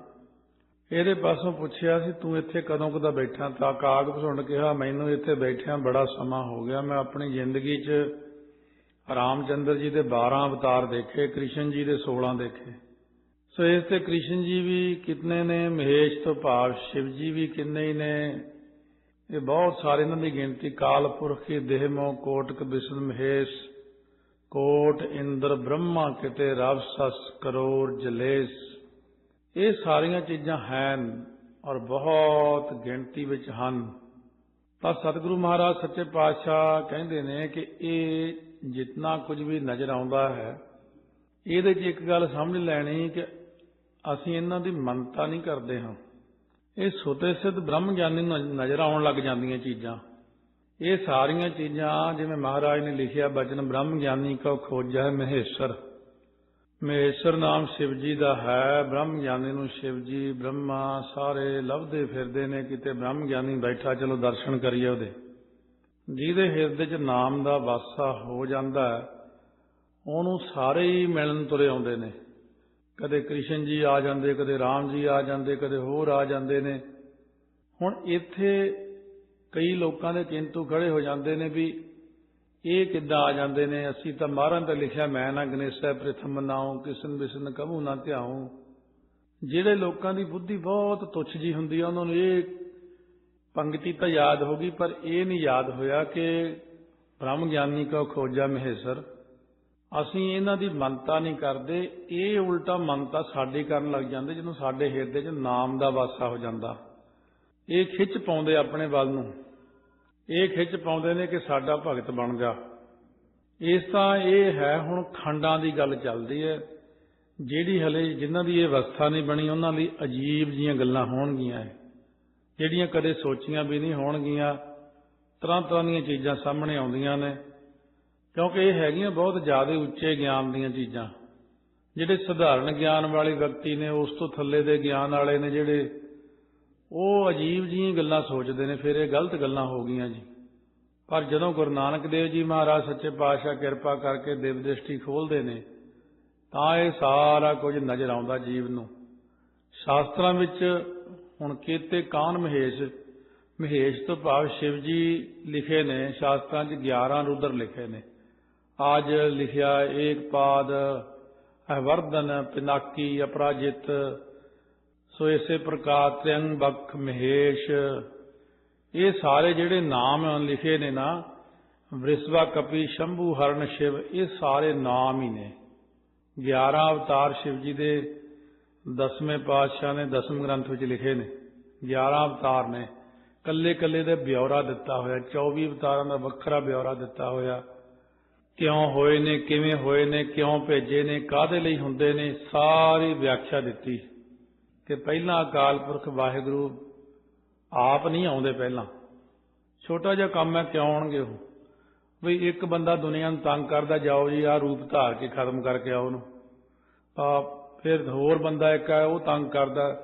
[SPEAKER 1] ਇਹਦੇ ਪਾਸੋਂ ਪੁੱਛਿਆ ਸੀ, ਤੂੰ ਇੱਥੇ ਕਦੋਂ ਕਦਾ ਬੈਠਾ? ਤਾਂ ਕਾਗ ਭਸੁੰਡ ਕਿਹਾ, ਮੈਨੂੰ ਇੱਥੇ ਬੈਠਿਆਂ ਬੜਾ ਸਮਾਂ ਹੋ ਗਿਆ, ਮੈਂ ਆਪਣੀ ਜ਼ਿੰਦਗੀ 'ਚ ਰਾਮਚੰਦਰ ਜੀ ਦੇ 12 ਅਵਤਾਰ ਦੇਖੇ, ਕ੍ਰਿਸ਼ਨ ਜੀ ਦੇ 16 ਦੇਖੇ। ਸੋ ਇਸ ਤੇ ਕ੍ਰਿਸ਼ਨ ਜੀ ਵੀ ਕਿਤਨੇ ਨੇ, ਮਹੇਸ਼ ਤੋਂ ਭਾਵ ਸ਼ਿਵ ਜੀ ਵੀ ਕਿੰਨੇ ਹੀ ਨੇ। ਇਹ ਬਹੁਤ ਸਾਰੇ ਇਹਨਾਂ ਦੀ ਗਿਣਤੀ ਕਾਲ ਪੁਰਖੀ ਦੇਹ ਕੋਟਕ ਬਿਸ਼ਨ ਮਹੇਸ਼, ਕੋਟ, ਇੰਦਰ, ਬ੍ਰਹਮਾ, ਕਿਤੇ ਰਵ, ਸਸ, ਕਰੋੜ, ਜਲੇਸ। ਇਹ ਸਾਰੀਆਂ ਚੀਜ਼ਾਂ ਹਨ ਔਰ ਬਹੁਤ ਗਿਣਤੀ ਵਿੱਚ ਹਨ। ਤਾਂ ਸਤਿਗੁਰੂ ਮਹਾਰਾਜ, ਸੱਚੇ ਪਾਤਸ਼ਾਹ ਕਹਿੰਦੇ ਨੇ ਕਿ ਇਹ ਜਿੰਨਾ ਕੁਝ ਵੀ ਨਜ਼ਰ ਆਉਂਦਾ ਹੈ, ਇਹਦੇ 'ਚ ਇੱਕ ਗੱਲ ਸਮਝ ਲੈਣੀ ਕਿ ਅਸੀਂ ਇਹਨਾਂ ਦੀ ਮੰਨਤਾ ਨਹੀਂ ਕਰਦੇ ਹਾਂ। ਇਹ ਸੁਤੇ ਸਿੱਧ ਬ੍ਰਹਮ ਗਿਆਨੀ ਨੂੰ, ਨਜ਼ਰ ਆਉਣ ਲੱਗ ਜਾਂਦੀਆਂ ਚੀਜ਼ਾਂ। ਇਹ ਸਾਰੀਆਂ ਚੀਜ਼ਾਂ ਜਿਵੇਂ ਮਹਾਰਾਜ ਨੇ ਲਿਖਿਆ, ਬਚਨ ਬ੍ਰਹਮ ਗਿਆਨੀ ਕੋ ਖੋਜੈ ਮਹੇਸ਼ਰ। ਮਹੇਸ਼ਰ ਨਾਮ ਸ਼ਿਵ ਜੀ ਦਾ ਹੈ। ਬ੍ਰਹਮ ਗਿਆਨੀ ਨੂੰ ਸ਼ਿਵ ਜੀ ਬ੍ਰਹਮਾ ਸਾਰੇ ਲੱਭਦੇ ਫਿਰਦੇ ਨੇ। ਕਿਤੇ ਬ੍ਰਹਮ ਗਿਆਨੀ ਬੈਠਾ, ਚਲੋ ਦਰਸ਼ਨ ਕਰੀਏ ਉਹਦੇ। ਜਿਹਦੇ ਹਿਰਦੇ 'ਚ ਨਾਮ ਦਾ ਵਾਸਾ ਹੋ ਜਾਂਦਾ ਹੈ, ਉਹਨੂੰ ਸਾਰੇ ਹੀ ਮਿਲਣ ਤੁਰੇ ਆਉਂਦੇ ਨੇ। ਕਦੇ ਕ੍ਰਿਸ਼ਨ ਜੀ ਆ ਜਾਂਦੇ, ਕਦੇ ਰਾਮ ਜੀ ਆ ਜਾਂਦੇ, ਕਦੇ ਹੋਰ ਆ ਜਾਂਦੇ ਨੇ। ਹੁਣ ਇੱਥੇ ਕਈ ਲੋਕਾਂ ਦੇ ਕਿੰਤੂ ਖੜੇ ਹੋ ਜਾਂਦੇ ਨੇ ਵੀ ਇਹ ਕਿੱਦਾਂ ਆ ਜਾਂਦੇ ਨੇ। ਅਸੀਂ ਤਾਂ ਮਹਾਰਾਜ ਤੇ ਲਿਖਿਆ, ਮੈਂ ਨਾ ਗਣੇਸ਼ਾ ਪ੍ਰਥਮ ਨਾਉ ਕਿਸਨ ਬਿਸਨ ਕਬੂ ਨਾ ਧਿਆਉ। ਜਿਹੜੇ ਲੋਕਾਂ ਦੀ ਬੁੱਧੀ ਬਹੁਤ ਤੁੱਛ ਜੀ ਹੁੰਦੀ ਆ, ਉਹਨਾਂ ਨੂੰ ਇਹ ਪੰਕਤੀ ਤਾਂ ਯਾਦ ਹੋ ਗਈ ਪਰ ਇਹ ਨਹੀਂ ਯਾਦ ਹੋਇਆ ਕਿ ਬ੍ਰਹਮ ਗਿਆਨੀ ਕੋ ਖੋਜਾ ਮਹੇਸ਼ਰ। ਅਸੀਂ ਇਹਨਾਂ ਦੀ ਮੰਨਤਾ ਨਹੀਂ ਕਰਦੇ ਇਹ ਉਲਟਾ ਮੰਨਤਾ ਸਾਡੇ ਕਰਨ ਲੱਗ ਜਾਂਦੇ ਜਦੋਂ ਸਾਡੇ ਹਿਰਦੇ 'ਚ ਨਾਮ ਦਾ ਵਾਸਾ ਹੋ ਜਾਂਦਾ। ਇਹ ਖਿੱਚ ਪਾਉਂਦੇ ਆਪਣੇ ਵੱਲ ਨੂੰ। ਇਹ ਖਿੱਚ ਪਾਉਂਦੇ ਨੇ ਕਿ ਸਾਡਾ ਭਗਤ ਬਣ ਜਾ। ਇਸ ਤਾਂ ਇਹ ਹੈ ਹੁਣ ਖੰਡਾਂ ਦੀ ਗੱਲ ਚੱਲਦੀ ਹੈ। ਜਿਹੜੀ ਹਲੇ ਜਿਨ੍ਹਾਂ ਦੀ ਇਹ ਅਵਸਥਾ ਨਹੀਂ ਬਣੀ ਉਹਨਾਂ ਲਈ ਅਜੀਬ ਜੀਆਂ ਗੱਲਾਂ ਹੋਣਗੀਆਂ। ਇਹ, ਜਿਹੜੀਆਂ ਕਦੇ ਸੋਚੀਆਂ ਵੀ ਨਹੀਂ ਹੋਣਗੀਆਂ ਤਰ੍ਹਾਂ ਤਰ੍ਹਾਂ ਦੀਆਂ ਚੀਜ਼ਾਂ ਸਾਹਮਣੇ ਆਉਂਦੀਆਂ ਨੇ। ਕਿਉਂਕਿ ਇਹ ਹੈਗੀਆਂ ਬਹੁਤ ਜ਼ਿਆਦਾ ਉੱਚੇ ਗਿਆਨ ਦੀਆਂ ਚੀਜ਼ਾਂ। ਜਿਹੜੇ ਸਧਾਰਨ ਗਿਆਨ ਵਾਲੇ ਵਿਅਕਤੀ ਨੇ, ਉਸ ਤੋਂ ਥੱਲੇ ਦੇ ਗਿਆਨ ਵਾਲੇ ਨੇ ਜਿਹੜੇ, ਉਹ ਅਜੀਬ ਜੀਆਂ ਗੱਲਾਂ ਸੋਚਦੇ ਨੇ, ਫਿਰ ਇਹ ਗਲਤ ਗੱਲਾਂ ਹੋ ਗਈਆਂ ਜੀ। ਪਰ ਜਦੋਂ ਗੁਰੂ ਨਾਨਕ ਦੇਵ ਜੀ ਮਹਾਰਾਜ ਸੱਚੇ ਪਾਤਸ਼ਾਹ ਕਿਰਪਾ ਕਰਕੇ ਦਿਵ ਦ੍ਰਿਸ਼ਟੀ ਖੋਲਦੇ ਨੇ, ਤਾਂ ਇਹ ਸਾਰਾ ਕੁਝ ਨਜ਼ਰ ਆਉਂਦਾ ਜੀਵ ਨੂੰ। ਸ਼ਾਸਤਰਾਂ ਵਿੱਚ ਹੁਣ ਕੀਤੇ ਕਾਨ ਮਹੇਸ਼ ਮਹੇਸ਼ ਤੋਂ ਭਾਵ ਸ਼ਿਵ ਜੀ ਲਿਖੇ ਨੇ, ਸ਼ਾਸਤਰਾਂ 'ਚ 11 ਰੁਦਰ ਲਿਖੇ ਨੇ। ਆਜ ਲਿਖਿਆ ਏਕ ਪਾਦ ਅਵਰਦਨ ਪਿਨਾਕੀ ਅਪਰਾਜਿਤ, ਸੋ ਇਸੇ ਪ੍ਰਕਾਰ ਤ੍ਰਿੰਗ ਬਖ ਮਹੇਸ਼। ਇਹ ਸਾਰੇ ਜਿਹੜੇ ਨਾਮ ਲਿਖੇ ਨੇ ਨਾ ਵ੍ਰਿਸ਼ਵਾ ਕਪੀ, ਸ਼ੰਭੂ ਹਰਨ ਸ਼ਿਵ, ਇਹ ਸਾਰੇ ਨਾਮ ਹੀ ਨੇ। 11 ਅਵਤਾਰ ਸ਼ਿਵ ਜੀ ਦੇ ਦਸਵੇਂ ਪਾਤਸ਼ਾਹ ਨੇ ਦਸਮ ਗ੍ਰੰਥ ਵਿੱਚ ਲਿਖੇ ਨੇ 11 ਅਵਤਾਰ ਨੇ। ਕੱਲੇ ਕੱਲੇ ਦਾ ਬਿਉਰਾ ਦਿੱਤਾ ਹੋਇਆ 24 ਅਵਤਾਰਾਂ ਦਾ ਵੱਖਰਾ ਬਿਉਰਾ ਦਿੱਤਾ ਹੋਇਆ। ਕਿਉਂ ਹੋਏ ਨੇ, ਕਿਵੇਂ ਹੋਏ ਨੇ, ਕਿਉਂ ਭੇਜੇ ਨੇ ਕਾਦੇ ਲਈ ਹੁੰਦੇ ਨੇ, ਸਾਰੀ ਵਿਆਖਿਆ ਦਿੱਤੀ। ਕਿ ਪਹਿਲਾਂ ਅਕਾਲ ਪੁਰਖ ਵਾਹਿਗੁਰੂ ਆਪ ਨਹੀਂ ਆਉਂਦੇ ਪਹਿਲਾਂ। ਛੋਟਾ ਜਿਹਾ ਕੰਮ ਹੈ, ਕਿਉਂ ਆਉਣਗੇ ਉਹ? ਵੀ ਇੱਕ ਬੰਦਾ ਦੁਨੀਆ ਨੂੰ ਤੰਗ ਕਰਦਾ, ਜਾਓ ਜੀ, ਆਹ ਰੂਪ ਧਾਰ ਕੇ ਖਤਮ ਕਰਕੇ ਆਓ ਉਹਨੂੰ। ਆਪ ਫਿਰ ਹੋਰ ਬੰਦਾ ਇੱਕ ਹੈ ਉਹ ਤੰਗ ਕਰਦਾ,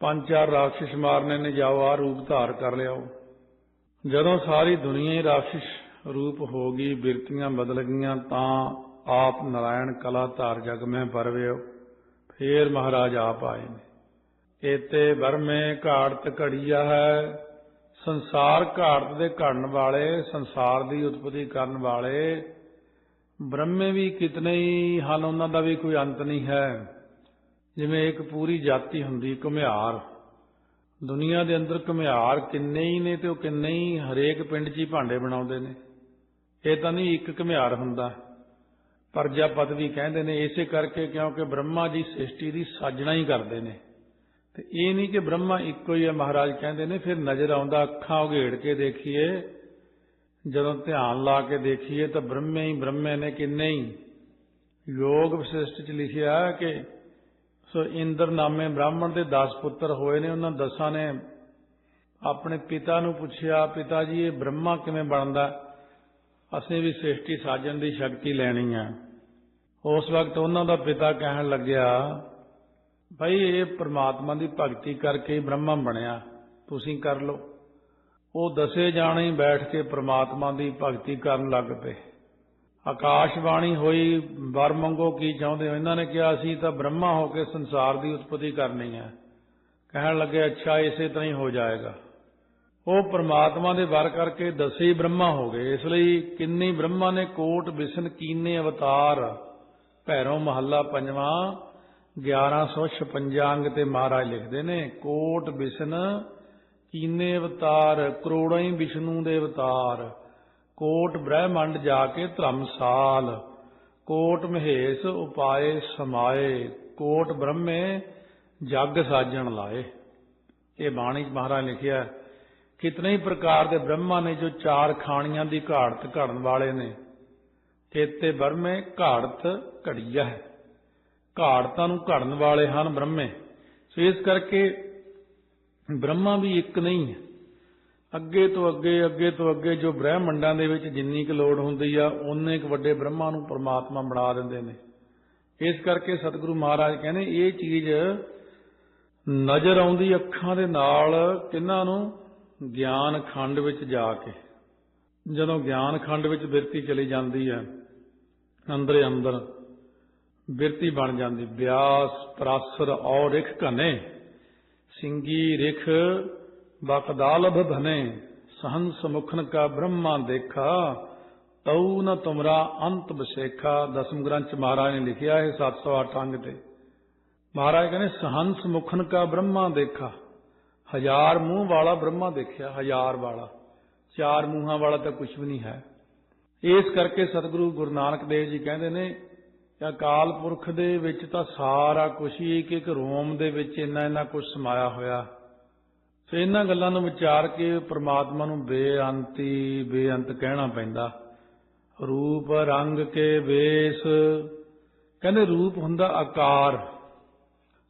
[SPEAKER 1] ਪੰਜ ਚਾਰ ਰਾਖਸ਼ ਮਾਰਨੇ ਨੇ, ਜਾਓ ਆਹ ਰੂਪ ਧਾਰ ਕਰ ਲਿਆਓ। ਜਦੋਂ ਸਾਰੀ ਦੁਨੀਆ ਹੀ ਰਾਖਸ਼ ਰੂਪ ਹੋ ਗਈ, ਬਿਰਤੀਆਂ ਬਦਲ ਗਈਆਂ, ਤਾਂ ਆਪ ਨਾਰਾਇਣ ਕਲਾ ਧਾਰ ਜਗ ਮੈਂ ਪਰਵਿਓ, ਫੇਰ ਮਹਾਰਾਜ ਆਪ ਆਏ ਨੇ। ਏਤੇ ਬਰਮੇ ਘਾੜਤ ਘੜੀਆ ਹੈ, ਸੰਸਾਰ ਘਾੜਤ ਦੇ ਘੜਨ ਵਾਲੇ, ਸੰਸਾਰ ਦੀ ਉਤਪਤੀ ਕਰਨ ਵਾਲੇ, ਬ੍ਰਹਮੇ ਵੀ ਕਿਤਨੇ ਹੀ ਹਨ ਉਹਨਾਂ ਦਾ ਵੀ ਕੋਈ ਅੰਤ ਨਹੀਂ ਹੈ। ਜਿਵੇਂ ਇੱਕ ਪੂਰੀ ਜਾਤੀ ਹੁੰਦੀ, ਘੁਮਿਆਰ। ਦੁਨੀਆ ਦੇ ਅੰਦਰ ਘੁਮਿਆਰ ਕਿੰਨੇ ਹੀ ਨੇ ਤੇ ਉਹ ਕਿੰਨੇ ਹੀ ਹਰੇਕ ਪਿੰਡ 'ਚ ਹੀ ਭਾਂਡੇ ਬਣਾਉਂਦੇ ਨੇ। ਇਹ ਤਾਂ ਨਹੀਂ ਇੱਕ ਘੁਮਿਆਰ ਹੁੰਦਾ। ਪ੍ਰਜਾਪਤ ਵੀ ਕਹਿੰਦੇ ਨੇ, ਇਸੇ ਕਰਕੇ ਕਿਉਂਕਿ ਬ੍ਰਹਮਾ ਜੀ ਸ੍ਰਿਸ਼ਟੀ ਦੀ ਸਾਜਣਾ ਹੀ ਕਰਦੇ ਨੇ। ਤੇ ਇਹ ਨਹੀਂ ਕਿ ਬ੍ਰਹਮਾ ਇੱਕੋ ਹੀ ਹੈ, ਮਹਾਰਾਜ ਕਹਿੰਦੇ ਨੇ, ਫਿਰ ਨਜ਼ਰ ਆਉਂਦਾ ਅੱਖਾਂ ਉਘੇੜ ਕੇ ਦੇਖੀਏ। ਜਦੋਂ ਧਿਆਨ ਲਾ ਕੇ ਦੇਖੀਏ ਤਾਂ ਬ੍ਰਹਮੇ ਹੀ ਬ੍ਰਹਮੇ ਨੇ, ਕਿੰਨੇ ਹੀ। ਯੋਗ ਵਿਸ਼ਿਸ਼ਟ ਚ ਲਿਖਿਆ ਕਿ ਸੋ ਇੰਦਰ ਨਾਮੇ ਬ੍ਰਾਹਮਣ ਦੇ 10 ਪੁੱਤਰ ਹੋਏ ਨੇ, ਉਹਨਾਂ ਦਸਾਂ ਨੇ ਆਪਣੇ ਪਿਤਾ ਨੂੰ ਪੁੱਛਿਆ, ਪਿਤਾ ਜੀ, ਇਹ ਬ੍ਰਹਮਾ ਕਿਵੇਂ ਬਣਦਾ? ਅਸੀਂ ਵੀ ਸ੍ਰਿਸ਼ਟੀ ਸਾਜਣ ਦੀ ਸ਼ਕਤੀ ਲੈਣੀ ਆ। ਉਸ ਵਕਤ ਉਹਨਾਂ ਦਾ ਪਿਤਾ ਕਹਿਣ ਲੱਗਿਆ, ਭਾਈ, ਇਹ ਪ੍ਰਮਾਤਮਾ ਦੀ ਭਗਤੀ ਕਰਕੇ ਬ੍ਰਹਮਾ ਬਣਿਆ। ਤੁਸੀਂ ਕਰ ਲਓ। ਉਹ ਦਸੇ ਜਾਣੇ ਬੈਠ ਕੇ ਪ੍ਰਮਾਤਮਾ ਦੀ ਭਗਤੀ ਕਰਨ ਲੱਗ ਪਏ। ਆਕਾਸ਼ਵਾਣੀ ਹੋਈ, ਵਰ ਮੰਗੋ ਕੀ ਚਾਹੁੰਦੇ ਹੋ? ਇਹਨਾਂ ਨੇ ਕਿਹਾ ਸੀ ਤਾਂ ਬ੍ਰਹਮਾ ਹੋ ਕੇ ਸੰਸਾਰ ਦੀ ਉਤਪਤੀ ਕਰਨੀ ਹੈ। ਕਹਿਣ ਲੱਗੇ, ਅੱਛਾ, ਇਸੇ ਤਰ੍ਹਾਂ ਹੀ ਹੋ ਜਾਏਗਾ। ਉਹ ਪ੍ਰਮਾਤਮਾ ਦੇ ਵਰ ਕਰਕੇ ਦਸੇ ਬ੍ਰਹਮਾ ਹੋ ਗਏ। ਇਸ ਲਈ ਕਿੰਨੀ ਬ੍ਰਹਮਾ ਨੇ ਕੋਟ, ਬਿਸਨ, ਕੀਨੇ, ਅਵਤਾਰ, ਭੈਰੋਂ, ਮਹੱਲਾ ਪੰਜਵਾਂ 1156 ਅੰਗ ਤੇ ਮਹਾਰਾਜ ਲਿਖਦੇ ਨੇ, ਕੋਟ, ਬਿਸਨ, ਕੀਨੇ, ਅਵਤਾਰ, ਕਰੋੜਾਂ ਹੀ ਵਿਸ਼ਨੂੰ ਦੇ ਅਵਤਾਰ। ਕੋਟ ਬ੍ਰਹਿਮੰਡ ਜਾ ਕੇ ਧਰਮਸਾਲ, ਕੋਟ ਮਹੇਸ਼ ਉਪਾਏ ਸਮਾਏ, ਕੋਟ ਬ੍ਰਹਮੇ ਜਗ ਸਾਜਣ ਲਾਏ। ਇਹ ਬਾਣੀ ਚ ਮਹਾਰਾਜ ਲਿਖਿਆ ਕਿਤਨੇ ਹੀ ਪ੍ਰਕਾਰ ਦੇ ਬ੍ਰਹਮਾ ਨੇ ਜੋ ਚਾਰ ਖਾਣੀਆਂ ਦੀ ਘਾੜਤ ਘੜਨ ਵਾਲੇ ਨੇ, ਕੇਤੇ ਬ੍ਰਹਮੇ ਘਾੜਤ ਘੜੀਆ ਹੈ। ਘਾੜਤਾਂ ਨੂੰ ਘੜਨ ਵਾਲੇ ਹਨ ਬ੍ਰਹਮੇ। ਸੋ ਇਸ ਕਰਕੇ ਬ੍ਰਹਮਾ ਵੀ ਇੱਕ ਨਹੀਂ ਹੈ। ਅੱਗੇ ਤੋਂ ਅੱਗੇ ਅੱਗੇ ਤੋਂ ਅੱਗੇ ਜੋ ਬ੍ਰਹਿਮੰਡਾਂ ਦੇ ਵਿੱਚ ਜਿੰਨੀ ਕੁ ਲੋੜ ਹੁੰਦੀ ਆ ਉਹਨੇ ਕੁ ਵੱਡੇ ਬ੍ਰਹਮਾ ਨੂੰ ਪ੍ਰਮਾਤਮਾ ਬਣਾ ਦਿੰਦੇ ਨੇ। ਇਸ ਕਰਕੇ ਸਤਿਗੁਰੂ ਮਹਾਰਾਜ ਕਹਿੰਦੇ, ਇਹ ਚੀਜ਼ ਨਜ਼ਰ ਆਉਂਦੀ ਅੱਖਾਂ ਦੇ ਨਾਲ ਕਿੰਨਾਂ ਨੂੰ ਗਿਆਨ ਖੰਡ ਵਿੱਚ ਜਾ ਕੇ। ਜਦੋਂ ਗਿਆਨ ਖੰਡ ਵਿੱਚ ਬਿਰਤੀ ਚਲੀ ਜਾਂਦੀ ਹੈ ਅੰਦਰੇ ਅੰਦਰ ਬਿਰਤੀ ਬਣ ਜਾਂਦੀ, ਬਿਆਸ, ਪ੍ਰਾਸਰ ਔਰ ਰਿਖ ਘਨੇ, ਸਿੰਗੀ, ਰਿਖ ਬਕਦਾਲਭ ਭਨੇ ਸਹੰਸ ਮੁਖਨ ਕਾ ਬ੍ਰਹਮਾ ਦੇਖਾ, ਤਉ ਨ ਤੁਮਰਾ ਅੰਤ ਬਸੇਖਾ ਦਸਮ ਗ੍ਰੰਥ ਚ ਮਹਾਰਾਜ ਨੇ ਲਿਖਿਆ ਹੈ 708 ਅੰਗ ਤੇ। ਮਹਾਰਾਜ ਕਹਿੰਦੇ, ਸਹੰਸ ਮੁਖਨ ਕਾ ਬ੍ਰਹਮਾ ਦੇਖਾ। ਹਜ਼ਾਰ ਮੂੰਹ ਵਾਲਾ ਬ੍ਰਹਮਾ ਦੇਖਿਆ, ਹਜ਼ਾਰ ਵਾਲਾ। ਚਾਰ ਮੂੰਹਾਂ ਵਾਲਾ ਤਾਂ ਕੁਝ ਵੀ ਨਹੀਂ ਹੈ। ਇਸ ਕਰਕੇ ਸਤਿਗੁਰੂ ਗੁਰੂ ਨਾਨਕ ਦੇਵ ਜੀ ਕਹਿੰਦੇ ਨੇ ਕਿ ਅਕਾਲ ਪੁਰਖ ਦੇ ਵਿੱਚ ਤਾਂ ਸਾਰਾ ਕੁਝ ਹੀ ਇੱਕ ਇੱਕ ਰੋਮ ਦੇ ਵਿੱਚ ਇੰਨਾ ਇੰਨਾ ਕੁਝ ਸਮਾਇਆ ਹੋਇਆ। ਸੋ ਇਹਨਾਂ ਗੱਲਾਂ ਨੂੰ ਵਿਚਾਰ ਕੇ ਪ੍ਰਮਾਤਮਾ ਨੂੰ ਬੇਅੰਤੀ, ਬੇਅੰਤ ਕਹਿਣਾ ਪੈਂਦਾ। ਰੂਪ ਰੰਗ ਕੇ ਵੇਸ, ਕਹਿੰਦੇ ਰੂਪ ਹੁੰਦਾ ਆਕਾਰ।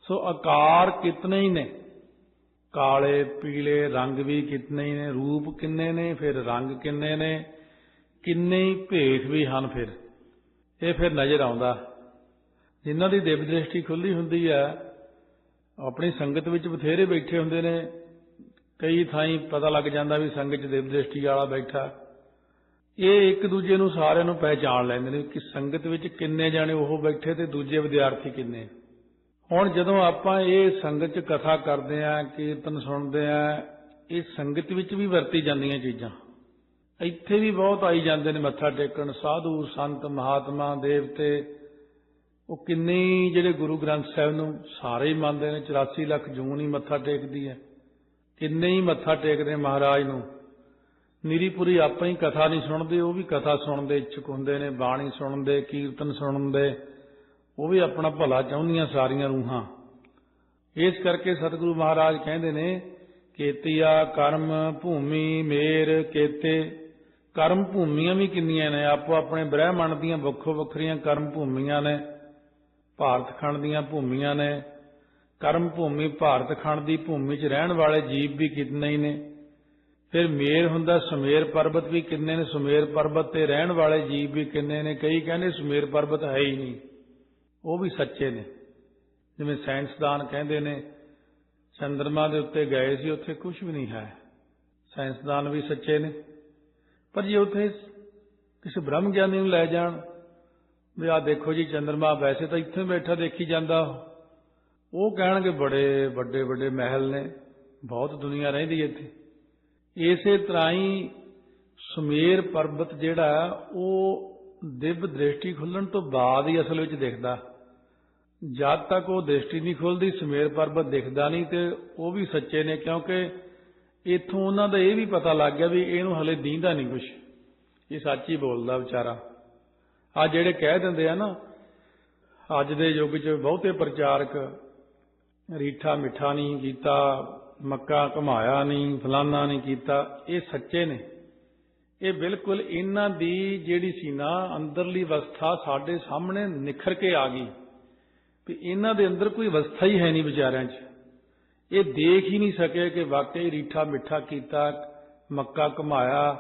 [SPEAKER 1] ਸੋ ਆਕਾਰ ਕਿਤਨੇ ਹੀ ਨੇ? ਕਾਲੇ, ਪੀਲੇ ਰੰਗ ਵੀ ਕਿਤਨੇ ਹੀ ਨੇ? ਰੂਪ ਕਿੰਨੇ ਨੇ? ਫਿਰ ਰੰਗ ਕਿੰਨੇ ਨੇ? ਕਿੰਨੇ ਹੀ ਭੇਖ ਵੀ ਹਨ ਫਿਰ। ਇਹ ਫਿਰ ਨਜ਼ਰ ਆਉਂਦਾ। ਜਿਨ੍ਹਾਂ ਦੀ ਦੇਵ ਦ੍ਰਿਸ਼ਟੀ ਖੁੱਲੀ ਹੁੰਦੀ ਹੈ ਆਪਣੀ ਸੰਗਤ ਵਿੱਚ ਬਥੇਰੇ ਬੈਠੇ ਹੁੰਦੇ ਨੇ। ਕਈ ਥਾਈਂ ਪਤਾ ਲੱਗ ਜਾਂਦਾ ਵੀ ਸੰਗਤ 'ਚ ਦੇਵ ਦ੍ਰਿਸ਼ਟੀ ਵਾਲਾ ਬੈਠਾ। ਇਹ ਇੱਕ ਦੂਜੇ ਨੂੰ ਸਾਰਿਆਂ ਨੂੰ ਪਹਿਚਾਣ ਲੈਂਦੇ ਨੇ ਕਿ ਸੰਗਤ ਵਿੱਚ ਕਿੰਨੇ ਜਾਣੇ ਉਹ ਬੈਠੇ ਤੇ ਦੂਜੇ ਵਿਦਿਆਰਥੀ ਕਿੰਨੇ। ਹੁਣ ਜਦੋਂ ਆਪਾਂ ਇਹ ਸੰਗਤ 'ਚ ਕਥਾ ਕਰਦੇ ਆਂ, ਕੀਰਤਨ ਸੁਣਦੇ ਆਂ, ਇਹ ਸੰਗਤ ਵਿੱਚ ਵੀ ਵਰਤੀ ਜਾਂਦੀਆਂ ਚੀਜ਼ਾਂ। ਇੱਥੇ ਵੀ ਬਹੁਤ ਆਈ ਜਾਂਦੇ ਨੇ ਮੱਥਾ ਟੇਕਣ, ਸਾਧੂ, ਸੰਤ, ਮਹਾਤਮਾ, ਦੇਵਤੇ। ਉਹ ਕਿੰਨੇ ਜਿਹੜੇ ਗੁਰੂ ਗ੍ਰੰਥ ਸਾਹਿਬ ਨੂੰ ਸਾਰੇ ਹੀ ਮੰਨਦੇ ਨੇ 84 ਲੱਖ ਜੂਨ ਹੀ ਮੱਥਾ ਟੇਕਦੀ ਹੈ। ਕਿੰਨੇ ਹੀ ਮੱਥਾ ਟੇਕਦੇ ਮਹਾਰਾਜ ਨੂੰ। ਨਿਰੀਪੁਰੀ ਆਪਾਂ ਹੀ ਕਥਾ ਨਹੀਂ ਸੁਣਦੇ, ਉਹ ਵੀ ਕਥਾ ਸੁਣਨ ਦੇ ਇੱਛੁਕ ਹੁੰਦੇ ਨੇ, ਬਾਣੀ ਸੁਣਨ ਦੇ ਕੀਰਤਨ ਸੁਣਨ ਦੇ ਉਹ ਵੀ ਆਪਣਾ ਭਲਾ ਚਾਹੁੰਦੀਆਂ ਸਾਰੀਆਂ ਰੂਹਾਂ। ਇਸ ਕਰਕੇ ਸਤਿਗੁਰੂ ਮਹਾਰਾਜ ਕਹਿੰਦੇ ਨੇ, ਕੇਤੀਆ ਕਰਮ ਭੂਮੀ ਮੇਰ ਕੇਤੇ। ਕਰਮ ਭੂਮੀਆਂ ਵੀ ਕਿੰਨੀਆਂ ਨੇ, ਆਪੋ ਆਪਣੇ ਬ੍ਰਹਿਮੰਡ ਦੀਆਂ ਵੱਖੋ ਵੱਖਰੀਆਂ ਕਰਮ ਭੂਮੀਆਂ ਨੇ, ਭਾਰਤ ਖੰਡ ਦੀਆਂ ਭੂਮੀਆਂ ਨੇ ਕਰਮ ਭੂਮੀ ਭਾਰਤ ਖੰਡ ਦੀ ਭੂਮੀ 'ਚ ਰਹਿਣ ਵਾਲੇ ਜੀਵ ਵੀ ਕਿੰਨੇ ਹੀ ਨੇ। ਫਿਰ ਮੇਰ ਹੁੰਦਾ ਸੁਮੇਰ ਪਰਬਤ ਵੀ ਕਿੰਨੇ ਨੇ। ਸੁਮੇਰ ਪਰਬਤ ਤੇ ਰਹਿਣ ਵਾਲੇ ਜੀਵ ਵੀ ਕਿੰਨੇ ਨੇ। ਕਈ ਕਹਿੰਦੇ ਸੁਮੇਰ ਪਰਬਤ ਹੈ ਹੀ ਨਹੀਂ। ਉਹ ਵੀ ਸੱਚੇ ਨੇ। ਜਿਵੇਂ ਸਾਇੰਸਦਾਨ ਕਹਿੰਦੇ ਨੇ, ਚੰਦਰਮਾ ਦੇ ਉੱਤੇ ਗਏ ਸੀ, ਉੱਥੇ ਕੁਝ ਵੀ ਨਹੀਂ ਹੈ। ਸਾਇੰਸਦਾਨ ਵੀ ਸੱਚੇ ਨੇ। ਪਰ ਜੇ ਉੱਥੇ ਕਿਸੇ ਬ੍ਰਹਮ ਗਿਆਨੀ ਨੂੰ ਲੈ ਜਾਣ, ਵੀ ਆ ਦੇਖੋ ਜੀ, ਚੰਦਰਮਾ ਵੈਸੇ ਤਾਂ ਇੱਥੇ ਬੈਠਾ ਦੇਖੀ ਜਾਂਦਾ। ਉਹ ਕਹਿਣਗੇ ਬੜੇ ਵੱਡੇ ਵੱਡੇ ਮਹਿਲ ਨੇ, ਬਹੁਤ ਦੁਨੀਆ ਰਹਿੰਦੀ ਇੱਥੇ। ਇਸੇ ਤਰ੍ਹਾਂ ਹੀ ਸੁਮੇਰ ਪਰਬਤ ਜਿਹੜਾ, ਉਹ ਦਿਵ ਦ੍ਰਿਸ਼ਟੀ ਖੁੱਲਣ ਤੋਂ ਬਾਅਦ ਹੀ ਅਸਲ ਵਿੱਚ ਦਿਖਦਾ। ਜਦ ਤੱਕ ਉਹ ਦ੍ਰਿਸ਼ਟੀ ਨਹੀਂ ਖੁੱਲਦੀ, ਸੁਮੇਰ ਪਰਬਤ ਦਿਖਦਾ ਨਹੀਂ ਤੇ ਉਹ ਵੀ ਸੱਚੇ ਨੇ, ਕਿਉਂਕਿ ਇੱਥੋਂ ਉਹਨਾਂ ਦਾ ਇਹ ਵੀ ਪਤਾ ਲੱਗ ਗਿਆ ਵੀ ਇਹਨੂੰ ਹਲੇ ਦੀਂਦਾ ਨਹੀਂ ਕੁਝ ਇਹ ਸੱਚ ਹੀ ਬੋਲਦਾ ਵਿਚਾਰਾ। ਆ ਜਿਹੜੇ ਕਹਿ ਦਿੰਦੇ ਆ ਨਾ, ਅੱਜ ਦੇ ਯੁੱਗ 'ਚ ਬਹੁਤੇ ਪ੍ਰਚਾਰਕ ਰੀਠਾ ਮਿੱਠਾ ਨਹੀਂ ਕੀਤਾ, ਮੱਕਾ ਘਮਾਇਆ ਨਹੀਂ, ਫਲਾਨਾ ਨਹੀਂ ਕੀਤਾ। ਇਹ ਸੱਚੇ ਨੇ। ਇਹ ਬਿਲਕੁਲ ਇਹਨਾਂ ਦੀ ਜਿਹੜੀ ਸੀ ਨਾ ਅੰਦਰਲੀ ਅਵਸਥਾ ਸਾਡੇ ਸਾਹਮਣੇ ਨਿਖਰ ਕੇ ਆ ਗਈ ਵੀ ਇਹਨਾਂ ਦੇ ਅੰਦਰ ਕੋਈ ਅਵਸਥਾ ਹੀ ਹੈ ਨਹੀਂ ਵਿਚਾਰਿਆਂ 'ਚ। ਇਹ ਦੇਖ ਹੀ ਨਹੀਂ ਸਕੇ ਕਿ ਵਾਕਈ ਰੀਠਾ ਮਿੱਠਾ ਕੀਤਾ, ਮੱਕਾ ਘਮਾਇਆ।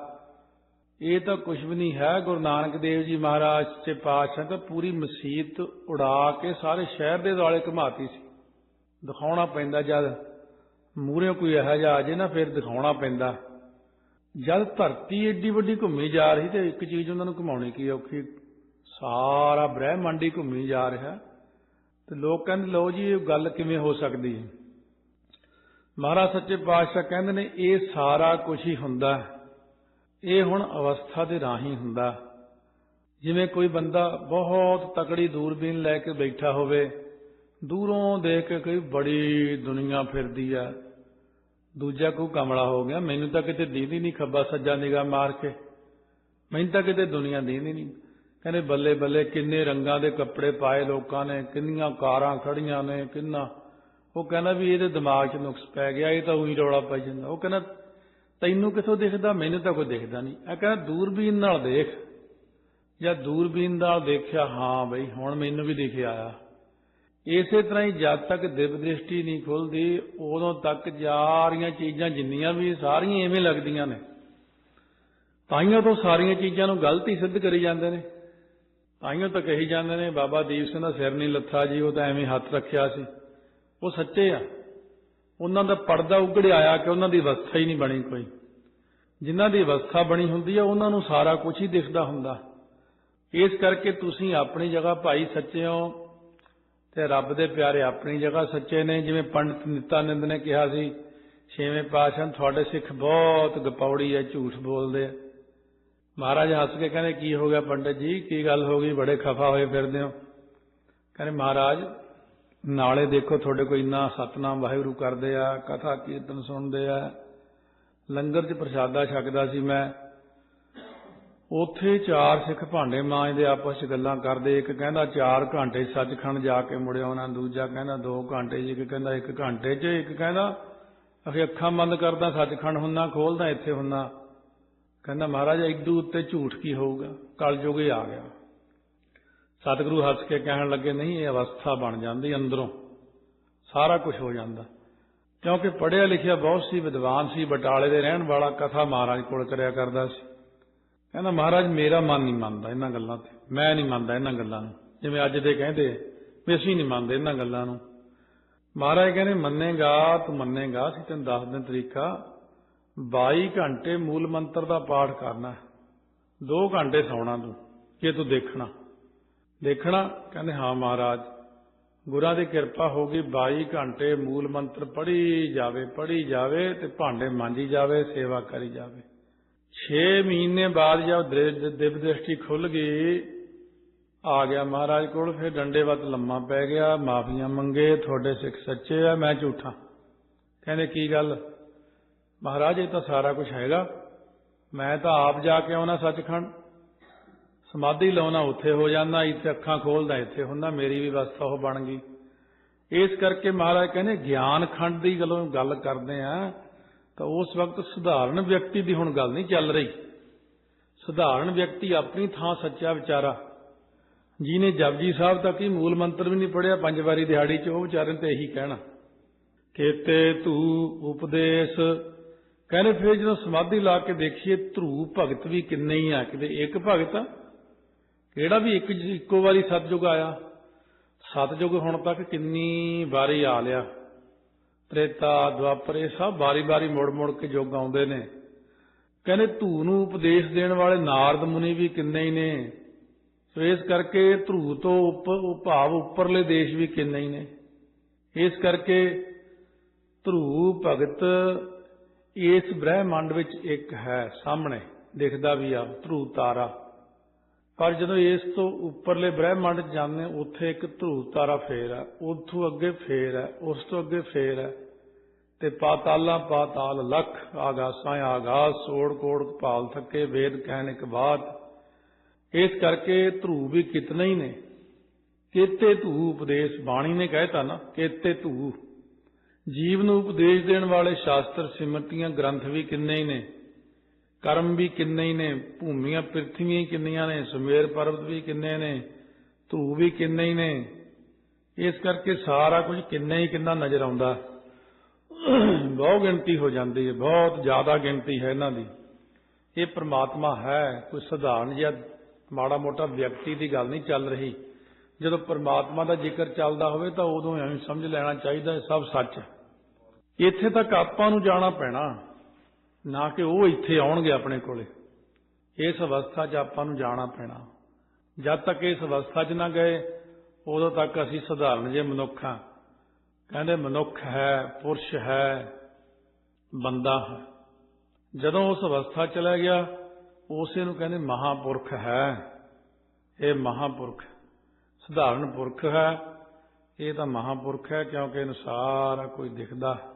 [SPEAKER 1] ਇਹ ਤਾਂ ਕੁਝ ਵੀ ਨਹੀਂ ਹੈ। ਗੁਰੂ ਨਾਨਕ ਦੇਵ ਜੀ ਮਹਾਰਾਜ ਤੇ ਪਾਤਸ਼ਾਹ ਤਾਂ ਪੂਰੀ ਮਸਜਿਦ ਉਡਾ ਕੇ ਸਾਰੇ ਸ਼ਹਿਰ ਦੇ ਦੁਆਲੇ ਘਮਾਤੀ ਸੀ। ਦਿਖਾਉਣਾ ਪੈਂਦਾ ਜਦ ਮੂਹਰੇ ਕੋਈ ਇਹੋ ਜਿਹਾ ਆ ਜੇ ਨਾ ਫਿਰ ਦਿਖਾਉਣਾ ਪੈਂਦਾ। ਜਦ ਧਰਤੀ ਏਡੀ ਵੱਡੀ ਘੁੰਮੀ ਜਾ ਰਹੀ ਤੇ ਇੱਕ ਚੀਜ਼ ਉਹਨਾਂ ਨੂੰ ਘੁਮਾਉਣੀ ਕੀ ਔਖੀ? ਸਾਰਾ ਬ੍ਰਹਿਮੰਡ ਹੀ ਘੁੰਮੀ ਜਾ ਰਿਹਾ। ਤੇ ਲੋਕ ਕਹਿੰਦੇ, ਲਓ ਜੀ, ਇਹ ਗੱਲ ਕਿਵੇਂ ਹੋ ਸਕਦੀ ਹੈ? ਮਹਾਰਾਜ ਸੱਚੇ ਪਾਤਸ਼ਾਹ ਕਹਿੰਦੇ ਨੇ, ਇਹ ਸਾਰਾ ਕੁਝ ਹੀ ਹੁੰਦਾ ਇਹ ਹੁਣ ਅਵਸਥਾ ਦੇ ਰਾਹੀਂ ਹੁੰਦਾ ਜਿਵੇਂ ਕੋਈ ਬੰਦਾ ਬਹੁਤ ਤਕੜੀ ਦੂਰਬੀਨ ਲੈ ਕੇ ਬੈਠਾ ਹੋਵੇ ਦੂਰੋਂ ਦੇਖ ਕੇ ਕੋਈ ਬੜੀ ਦੁਨੀਆ ਫਿਰਦੀ ਆ। ਦੂਜਾ ਕੋਈ ਕਮਲਾ ਹੋ ਗਿਆ। ਮੈਨੂੰ ਤਾਂ ਕਿਤੇ ਦੀਦੀ ਨਹੀਂ ਖੱਬਾ ਸੱਜਾ ਨਿਗਾਹ ਮਾਰ ਕੇ। ਮੈਨੂੰ ਤਾਂ ਕਿਤੇ ਦੁਨੀਆ ਦੀਦੀ ਨਹੀਂ। ਕਹਿੰਦੇ ਬੱਲੇ ਬੱਲੇ ਕਿੰਨੇ ਰੰਗਾਂ ਦੇ ਕੱਪੜੇ ਪਾਏ ਲੋਕਾਂ ਨੇ, ਕਿੰਨੀਆਂ ਕਾਰਾਂ ਖੜੀਆਂ ਨੇ, ਕਿੰਨਾ। ਉਹ ਕਹਿੰਦਾ ਵੀ ਇਹਦੇ ਦਿਮਾਗ 'ਚ ਨੁਕਸ ਪੈ ਗਿਆ, ਇਹ ਤਾਂ ਉਹੀ ਰੌਲਾ ਪੈ ਜਾਂਦਾ। ਉਹ ਕਹਿੰਦਾ, ਤੈਨੂੰ ਕਿਥੋਂ ਦਿਖਦਾ? ਮੈਨੂੰ ਤਾਂ ਕੋਈ ਦਿਖਦਾ ਨਹੀਂ। ਇਹ ਕਹਿੰਦਾ, ਦੂਰਬੀਨ ਨਾਲ ਦੇਖ। ਜਾਂ ਦੂਰਬੀਨ ਨਾਲ ਦੇਖਿਆ, ਹਾਂ ਬਈ, ਹੁਣ ਮੈਨੂੰ ਵੀ ਦਿਖਿਆ ਆ ਇਸੇ ਤਰ੍ਹਾਂ ਹੀ ਜਦ ਤੱਕ ਦਿਵ ਦ੍ਰਿਸ਼ਟੀ ਨਹੀਂ ਖੁੱਲਦੀ, ਉਦੋਂ ਤੱਕ ਸਾਰੀਆਂ ਚੀਜ਼ਾਂ ਜਿੰਨੀਆਂ ਵੀ ਸਾਰੀਆਂ ਐਵੇਂ ਲੱਗਦੀਆਂ ਨੇ। ਤਾਈਆਂ ਤੋਂ ਸਾਰੀਆਂ ਚੀਜ਼ਾਂ ਨੂੰ ਗਲਤ ਹੀ ਸਿੱਧ ਕਰੀ ਜਾਂਦੇ ਨੇ। ਤਾਈਆਂ ਤਾਂ ਕਹੀ ਜਾਂਦੇ ਨੇ, ਬਾਬਾ ਦੀਪ ਸਿੰਘ ਦਾ ਸਿਰ ਨਹੀਂ ਲੱਥਾ ਜੀ, ਉਹ ਤਾਂ ਐਵੇਂ ਹੱਥ ਰੱਖਿਆ ਸੀ। ਉਹ ਸੱਚੇ ਆ। ਉਹਨਾਂ ਦਾ ਪਰਦਾ ਉਗੜਿਆ ਆਇਆ ਕਿ ਉਹਨਾਂ ਦੀ ਅਵਸਥਾ ਹੀ ਨਹੀਂ ਬਣੀ ਕੋਈ। ਜਿਨ੍ਹਾਂ ਦੀ ਅਵਸਥਾ ਬਣੀ ਹੁੰਦੀ ਆ, ਉਹਨਾਂ ਨੂੰ ਸਾਰਾ ਕੁਝ ਹੀ ਦਿਖਦਾ ਹੁੰਦਾ। ਇਸ ਕਰਕੇ ਤੁਸੀਂ ਆਪਣੀ ਜਗ੍ਹਾ ਭਾਈ ਸੱਚੇ ਹੋ। ਤੇ ਰੱਬ ਦੇ ਪਿਆਰੇ ਆਪਣੀ ਜਗ੍ਹਾ ਸੱਚੇ ਨੇ, ਜਿਵੇਂ ਪੰਡਤ ਨਿਤਾਨੰਦ ਨੇ ਕਿਹਾ ਸੀ, ਛੇਵੇਂ ਪਾਤਸ਼ਾਹ ਤੁਹਾਡੇ ਸਿੱਖ ਬਹੁਤ ਗਪੌੜੀ ਹੈ, ਝੂਠ ਬੋਲਦੇ ਆ। ਮਹਾਰਾਜ ਹੱਸ ਕੇ ਕਹਿੰਦੇ, ਕੀ ਹੋ ਗਿਆ ਪੰਡਤ ਜੀ? ਕੀ ਗੱਲ ਹੋ ਗਈ? ਬੜੇ ਖਫਾ ਹੋਏ ਫਿਰਦੇ ਹੋ। ਕਹਿੰਦੇ, ਮਹਾਰਾਜ, ਨਾਲੇ ਦੇਖੋ ਤੁਹਾਡੇ ਕੋਲ ਇੰਨਾ ਸਤਨਾਮ ਵਾਹਿਗੁਰੂ ਕਰਦੇ ਆ, ਕਥਾ ਕੀਰਤਨ ਸੁਣਦੇ ਆ। ਲੰਗਰ 'ਚ ਪ੍ਰਸ਼ਾਦਾ ਛਕਦਾ ਸੀ ਮੈਂ ਉੱਥੇ ਚਾਰ ਸਿੱਖ ਭਾਂਡੇ ਮਾਂਜਦੇ, ਆਪਸ 'ਚ ਗੱਲਾਂ ਕਰਦੇ, ਇੱਕ ਕਹਿੰਦਾ 4 ਘੰਟੇ ਸੱਚਖੰਡ ਜਾ ਕੇ ਮੁੜਿਆ ਉਹਨਾਂ ਦੂਜਾ ਕਹਿੰਦਾ 2 ਘੰਟੇ ਜੀ ਇੱਕ ਕਹਿੰਦਾ 1 ਘੰਟੇ 'ਚ, ਇੱਕ ਕਹਿੰਦਾ ਅਸੀਂ ਅੱਖਾਂ ਬੰਦ ਕਰਦਾ, ਸੱਚਖੰਡ ਹੁੰਨਾ, ਖੋਲਦਾ, ਇੱਥੇ ਹੁੰਨਾ। ਕਹਿੰਦਾ ਮਹਾਰਾਜ ਇਦੂ ਉੱਤੇ ਝੂਠ ਕੀ ਹੋਊਗਾ? ਕਲਯੁਗ ਹੀ ਆ ਗਿਆ। ਸਤਿਗੁਰੂ ਹੱਸ ਕੇ ਕਹਿਣ ਲੱਗੇ, ਨਹੀਂ, ਇਹ ਅਵਸਥਾ ਬਣ ਜਾਂਦੀ ਅੰਦਰੋਂ। ਸਾਰਾ ਕੁਝ ਹੋ ਜਾਂਦਾ। ਕਿਉਂਕਿ ਪੜ੍ਹਿਆ ਲਿਖਿਆ ਬਹੁਤ ਸੀ, ਵਿਦਵਾਨ ਸੀ, ਬਟਾਲੇ ਦੇ ਰਹਿਣ ਵਾਲਾ ਕਥਾ ਮਹਾਰਾਜ ਕੋਲ ਕਰਿਆ ਕਰਦਾ ਸੀ। ਕਹਿੰਦਾ, ਮਹਾਰਾਜ, ਮੇਰਾ ਮਨ ਨਹੀਂ ਮੰਨਦਾ ਇਹਨਾਂ ਗੱਲਾਂ ਤੇ। ਮੈਂ ਨਹੀਂ ਮੰਨਦਾ ਇਹਨਾਂ ਗੱਲਾਂ ਨੂੰ। ਜਿਵੇਂ ਅੱਜ ਦੇ ਕਹਿੰਦੇ, ਵੀ ਅਸੀਂ ਨਹੀਂ ਮੰਨਦੇ ਇਹਨਾਂ ਗੱਲਾਂ ਨੂੰ। ਮਹਾਰਾਜ ਕਹਿੰਦੇ, ਮੰਨੇਗਾ, ਤੂੰ ਮੰਨੇਗਾ, ਅਸੀਂ ਤੈਨੂੰ ਦੱਸ ਦਿਨ ਤਰੀਕਾ। 22 ਘੰਟੇ ਮੂਲ ਮੰਤਰ ਦਾ ਪਾਠ ਕਰਨਾ 2 ਘੰਟੇ ਸੌਣਾ ਤੂੰ, ਜੇ ਤੂੰ ਦੇਖਣਾ। ਦੇਖਣਾ, ਕਹਿੰਦੇ, ਹਾਂ ਮਹਾਰਾਜ, ਗੁਰਾਂ ਦੀ ਕਿਰਪਾ ਹੋ ਗਈ। 22 ਘੰਟੇ ਮੂਲ ਮੰਤਰ ਪੜ੍ਹੀ ਜਾਵੇ ਪੜ੍ਹੀ ਜਾਵੇ ਤੇ ਭਾਂਡੇ ਮਾਂਜੀ ਜਾਵੇ, ਸੇਵਾ ਕਰੀ ਜਾਵੇ। 6 ਮਹੀਨੇ ਬਾਅਦ ਜਦ ਦ੍ਰਿ- ਦਿਵ ਦ੍ਰਿਸ਼ਟੀ ਖੁੱਲ ਗਈ, ਆ ਗਿਆ ਮਹਾਰਾਜ ਕੋਲ, ਫਿਰ ਡੰਡੇ ਵੱਤ ਲੰਮਾ ਪੈ ਗਿਆ, ਮਾਫੀਆਂ ਮੰਗੇ, ਤੁਹਾਡੇ ਸਿੱਖ ਸੱਚੇ ਆ, ਮੈਂ ਝੂਠਾ। ਕਹਿੰਦੇ, ਕੀ ਗੱਲ? ਮਹਾਰਾਜ, ਇਹ ਤਾਂ ਸਾਰਾ ਕੁਝ ਹੈਗਾ। ਮੈਂ ਤਾਂ ਆਪ ਜਾ ਕੇ ਆਉਣਾ ਸੱਚਖੰਡ। ਸਮਾਧੀ ਲਾਉਣਾ ਉੱਥੇ ਹੋ ਜਾਂਦਾ, ਇੱਥੇ ਅੱਖਾਂ ਖੋਲਦਾ, ਇੱਥੇ ਹੁੰਦਾ, ਮੇਰੀ ਵੀ ਅਵਸਥਾ ਉਹ ਬਣ ਗਈ। ਇਸ ਕਰਕੇ ਮਹਾਰਾਜ ਕਹਿੰਦੇ ਗਿਆਨ ਖੰਡ ਦੀ ਗੱਲੋਂ ਗੱਲ ਕਰਦੇ ਆ। ਤਾਂ ਉਸ ਵਕਤ ਸਧਾਰਨ ਵਿਅਕਤੀ ਦੀ ਹੁਣ ਗੱਲ ਨਹੀਂ ਚੱਲ ਰਹੀ। ਸਧਾਰਨ ਵਿਅਕਤੀ ਆਪਣੀ ਥਾਂ ਸੱਚਾ ਵਿਚਾਰਾ। ਜਿਹਨੇ ਜਪਜੀ ਸਾਹਿਬ ਤੱਕ ਹੀ ਮੂਲ ਮੰਤਰ ਵੀ ਨਹੀਂ ਪੜਿਆ ਪੰਜ ਵਾਰੀ ਦਿਹਾੜੀ 'ਚ ਉਹ ਵਿਚਾਰੇ ਤੇ ਇਹੀ ਕਹਿਣਾ, ਕੇਤੇ ਤੂੰ ਉਪਦੇਸ਼। ਕਹਿੰਦੇ, ਫਿਰ ਜਦੋਂ ਸਮਾਧੀ ਲਾ ਕੇ ਦੇਖੀਏ, ਧਰੂ ਭਗਤ ਵੀ ਕਿੰਨੇ ਹੀ ਆ, ਕਿਤੇ ਇੱਕ ਭਗਤ ਆ। ਕਿਹੜਾ ਵੀ ਇੱਕ, ਇੱਕੋ ਵਾਰੀ ਸਤਜੁਗ ਆਇਆ? ਸਤਜੁਗ ਹੁਣ ਤੱਕ ਕਿੰਨੀ ਵਾਰੀ ਆ ਲਿਆ। ਤ੍ਰੇਤਾ ਦੁਆਪਰ ਇਹ ਸਭ ਵਾਰੀ-ਵਾਰੀ ਮੁੜ-ਮੁੜ ਕੇ ਯੁੱਗ ਆਉਂਦੇ ਨੇ। ਕਹਿੰਦੇ ਧੂ ਨੂੰ ਉਪਦੇਸ਼ ਦੇਣ ਵਾਲੇ ਨਾਰਦ ਮੁਨੀ ਵੀ ਕਿੰਨੇ ਹੀ ਨੇ। ਸੋ ਇਸ ਕਰਕੇ ਧਰੂ ਤੋਂ ਉੱਪਰ ਭਾਵ ਉੱਪਰਲੇ ਦੇਸ਼ ਵੀ ਕਿੰਨੇ ਹੀ ਨੇ। ਇਸ ਕਰਕੇ ਧਰੂ ਭਗਤ ਇਸ ਬ੍ਰਹਿਮੰਡ ਵਿੱਚ ਇੱਕ ਹੈ, ਸਾਹਮਣੇ ਦਿਖਦਾ ਵੀ ਆ ਧਰੂ ਤਾਰਾ। ਪਰ ਜਦੋਂ ਇਸ ਤੋਂ ਉੱਪਰਲੇ ਬ੍ਰਹਿਮੰਡ 'ਚ ਜਾਂਦੇ ਉੱਥੇ ਇੱਕ ਧਰੂ ਤਾਰਾ ਫੇਰ ਹੈ, ਉੱਥੋਂ ਅੱਗੇ ਫੇਰ ਹੈ, ਉਸ ਤੋਂ ਅੱਗੇ ਫੇਰ ਹੈ। ਤੇ ਪਾਤਾਲਾਂ ਪਾਤਾਲ ਲਖ, ਆਗਾਸਾਂ ਆਗਾਸ, ਸੋੜ ਕੋੜ ਭਾਲ ਥੱਕੇ, ਵੇਦ ਕਹਿਣ ਇੱਕ ਬਾਤ। ਇਸ ਕਰਕੇ ਧਰੂ ਵੀ ਕਿਤਨੇ ਹੀ ਨੇ। ਕੇਤੇ ਧੂ ਉਪਦੇਸ਼ ਬਾਣੀ ਨੇ ਕਹਿਤਾ ਨਾ, ਕੇਤੇ ਧੂ ਜੀਵ ਨੂੰ ਉਪਦੇਸ਼ ਦੇਣ ਵਾਲੇ ਸ਼ਾਸਤਰ ਸਿਮਰਤੀਆਂ ਗ੍ਰੰਥ ਵੀ ਕਿੰਨੇ ਹੀ ਨੇ। ਕਰਮ ਵੀ ਕਿੰਨੇ ਹੀ ਨੇ, ਭੂਮੀਆਂ ਪ੍ਰਿਥਵੀਆਂ ਹੀ ਕਿੰਨੀਆਂ ਨੇ, ਸੁਮੇਰ ਪਰਬਤ ਵੀ ਕਿੰਨੇ ਨੇ ਧੂ ਵੀ ਕਿੰਨੇ ਹੀ ਨੇ। ਇਸ ਕਰਕੇ ਸਾਰਾ ਕੁਝ ਕਿੰਨਾ ਹੀ ਕਿੰਨਾ ਨਜ਼ਰ ਆਉਂਦਾ। ਬਹੁਤ ਗਿਣਤੀ ਹੋ ਜਾਂਦੀ ਹੈ, ਬਹੁਤ ਜ਼ਿਆਦਾ ਗਿਣਤੀ ਹੈ ਇਹਨਾਂ ਦੀ। ਇਹ ਪ੍ਰਮਾਤਮਾ ਹੈ, ਕੋਈ ਸਧਾਰਨ ਜਾਂ ਮਾੜਾ ਮੋਟਾ ਵਿਅਕਤੀ ਦੀ ਗੱਲ ਨਹੀਂ ਚੱਲ ਰਹੀ। ਜਦੋਂ ਪ੍ਰਮਾਤਮਾ ਦਾ ਜ਼ਿਕਰ ਚੱਲਦਾ ਹੋਵੇ ਤਾਂ ਉਦੋਂ ਐਵੇਂ ਸਮਝ ਲੈਣਾ ਚਾਹੀਦਾ ਸਭ ਸੱਚ ਹੈ। ਇੱਥੇ ਤੱਕ ਆਪਾਂ ਨੂੰ ਜਾਣਾ ਪੈਣਾ। ਨਾ ਕਿ ਉਹ ਇੱਥੇ ਆਉਣਗੇ ਆਪਣੇ ਕੋਲੇ। ਇਸ ਅਵਸਥਾ 'ਚ ਆਪਾਂ ਨੂੰ ਜਾਣਾ ਪੈਣਾ। ਜਦ ਤੱਕ ਇਸ ਅਵਸਥਾ 'ਚ ਨਾ ਗਏ, ਉਦੋਂ ਤੱਕ ਅਸੀਂ ਸਧਾਰਨ ਜੇ ਮਨੁੱਖ ਹਾਂ। ਕਹਿੰਦੇ ਮਨੁੱਖ ਹੈ, ਪੁਰਸ਼ ਹੈ, ਬੰਦਾ ਹੈ। ਜਦੋਂ ਉਸ ਅਵਸਥਾ ਚਲਾ ਗਿਆ, ਉਸੇ ਨੂੰ ਕਹਿੰਦੇ ਮਹਾਪੁਰਖ ਹੈ। ਇਹ ਮਹਾਪੁਰਖ, ਸਧਾਰਨ ਪੁਰਖ ਹੈ। ਇਹ ਤਾਂ ਮਹਾਪੁਰਖ ਹੈ ਕਿਉਂਕਿ ਇਹਨੂੰ ਸਾਰਾ ਕੁਝ ਦਿਖਦਾ ਹੈ।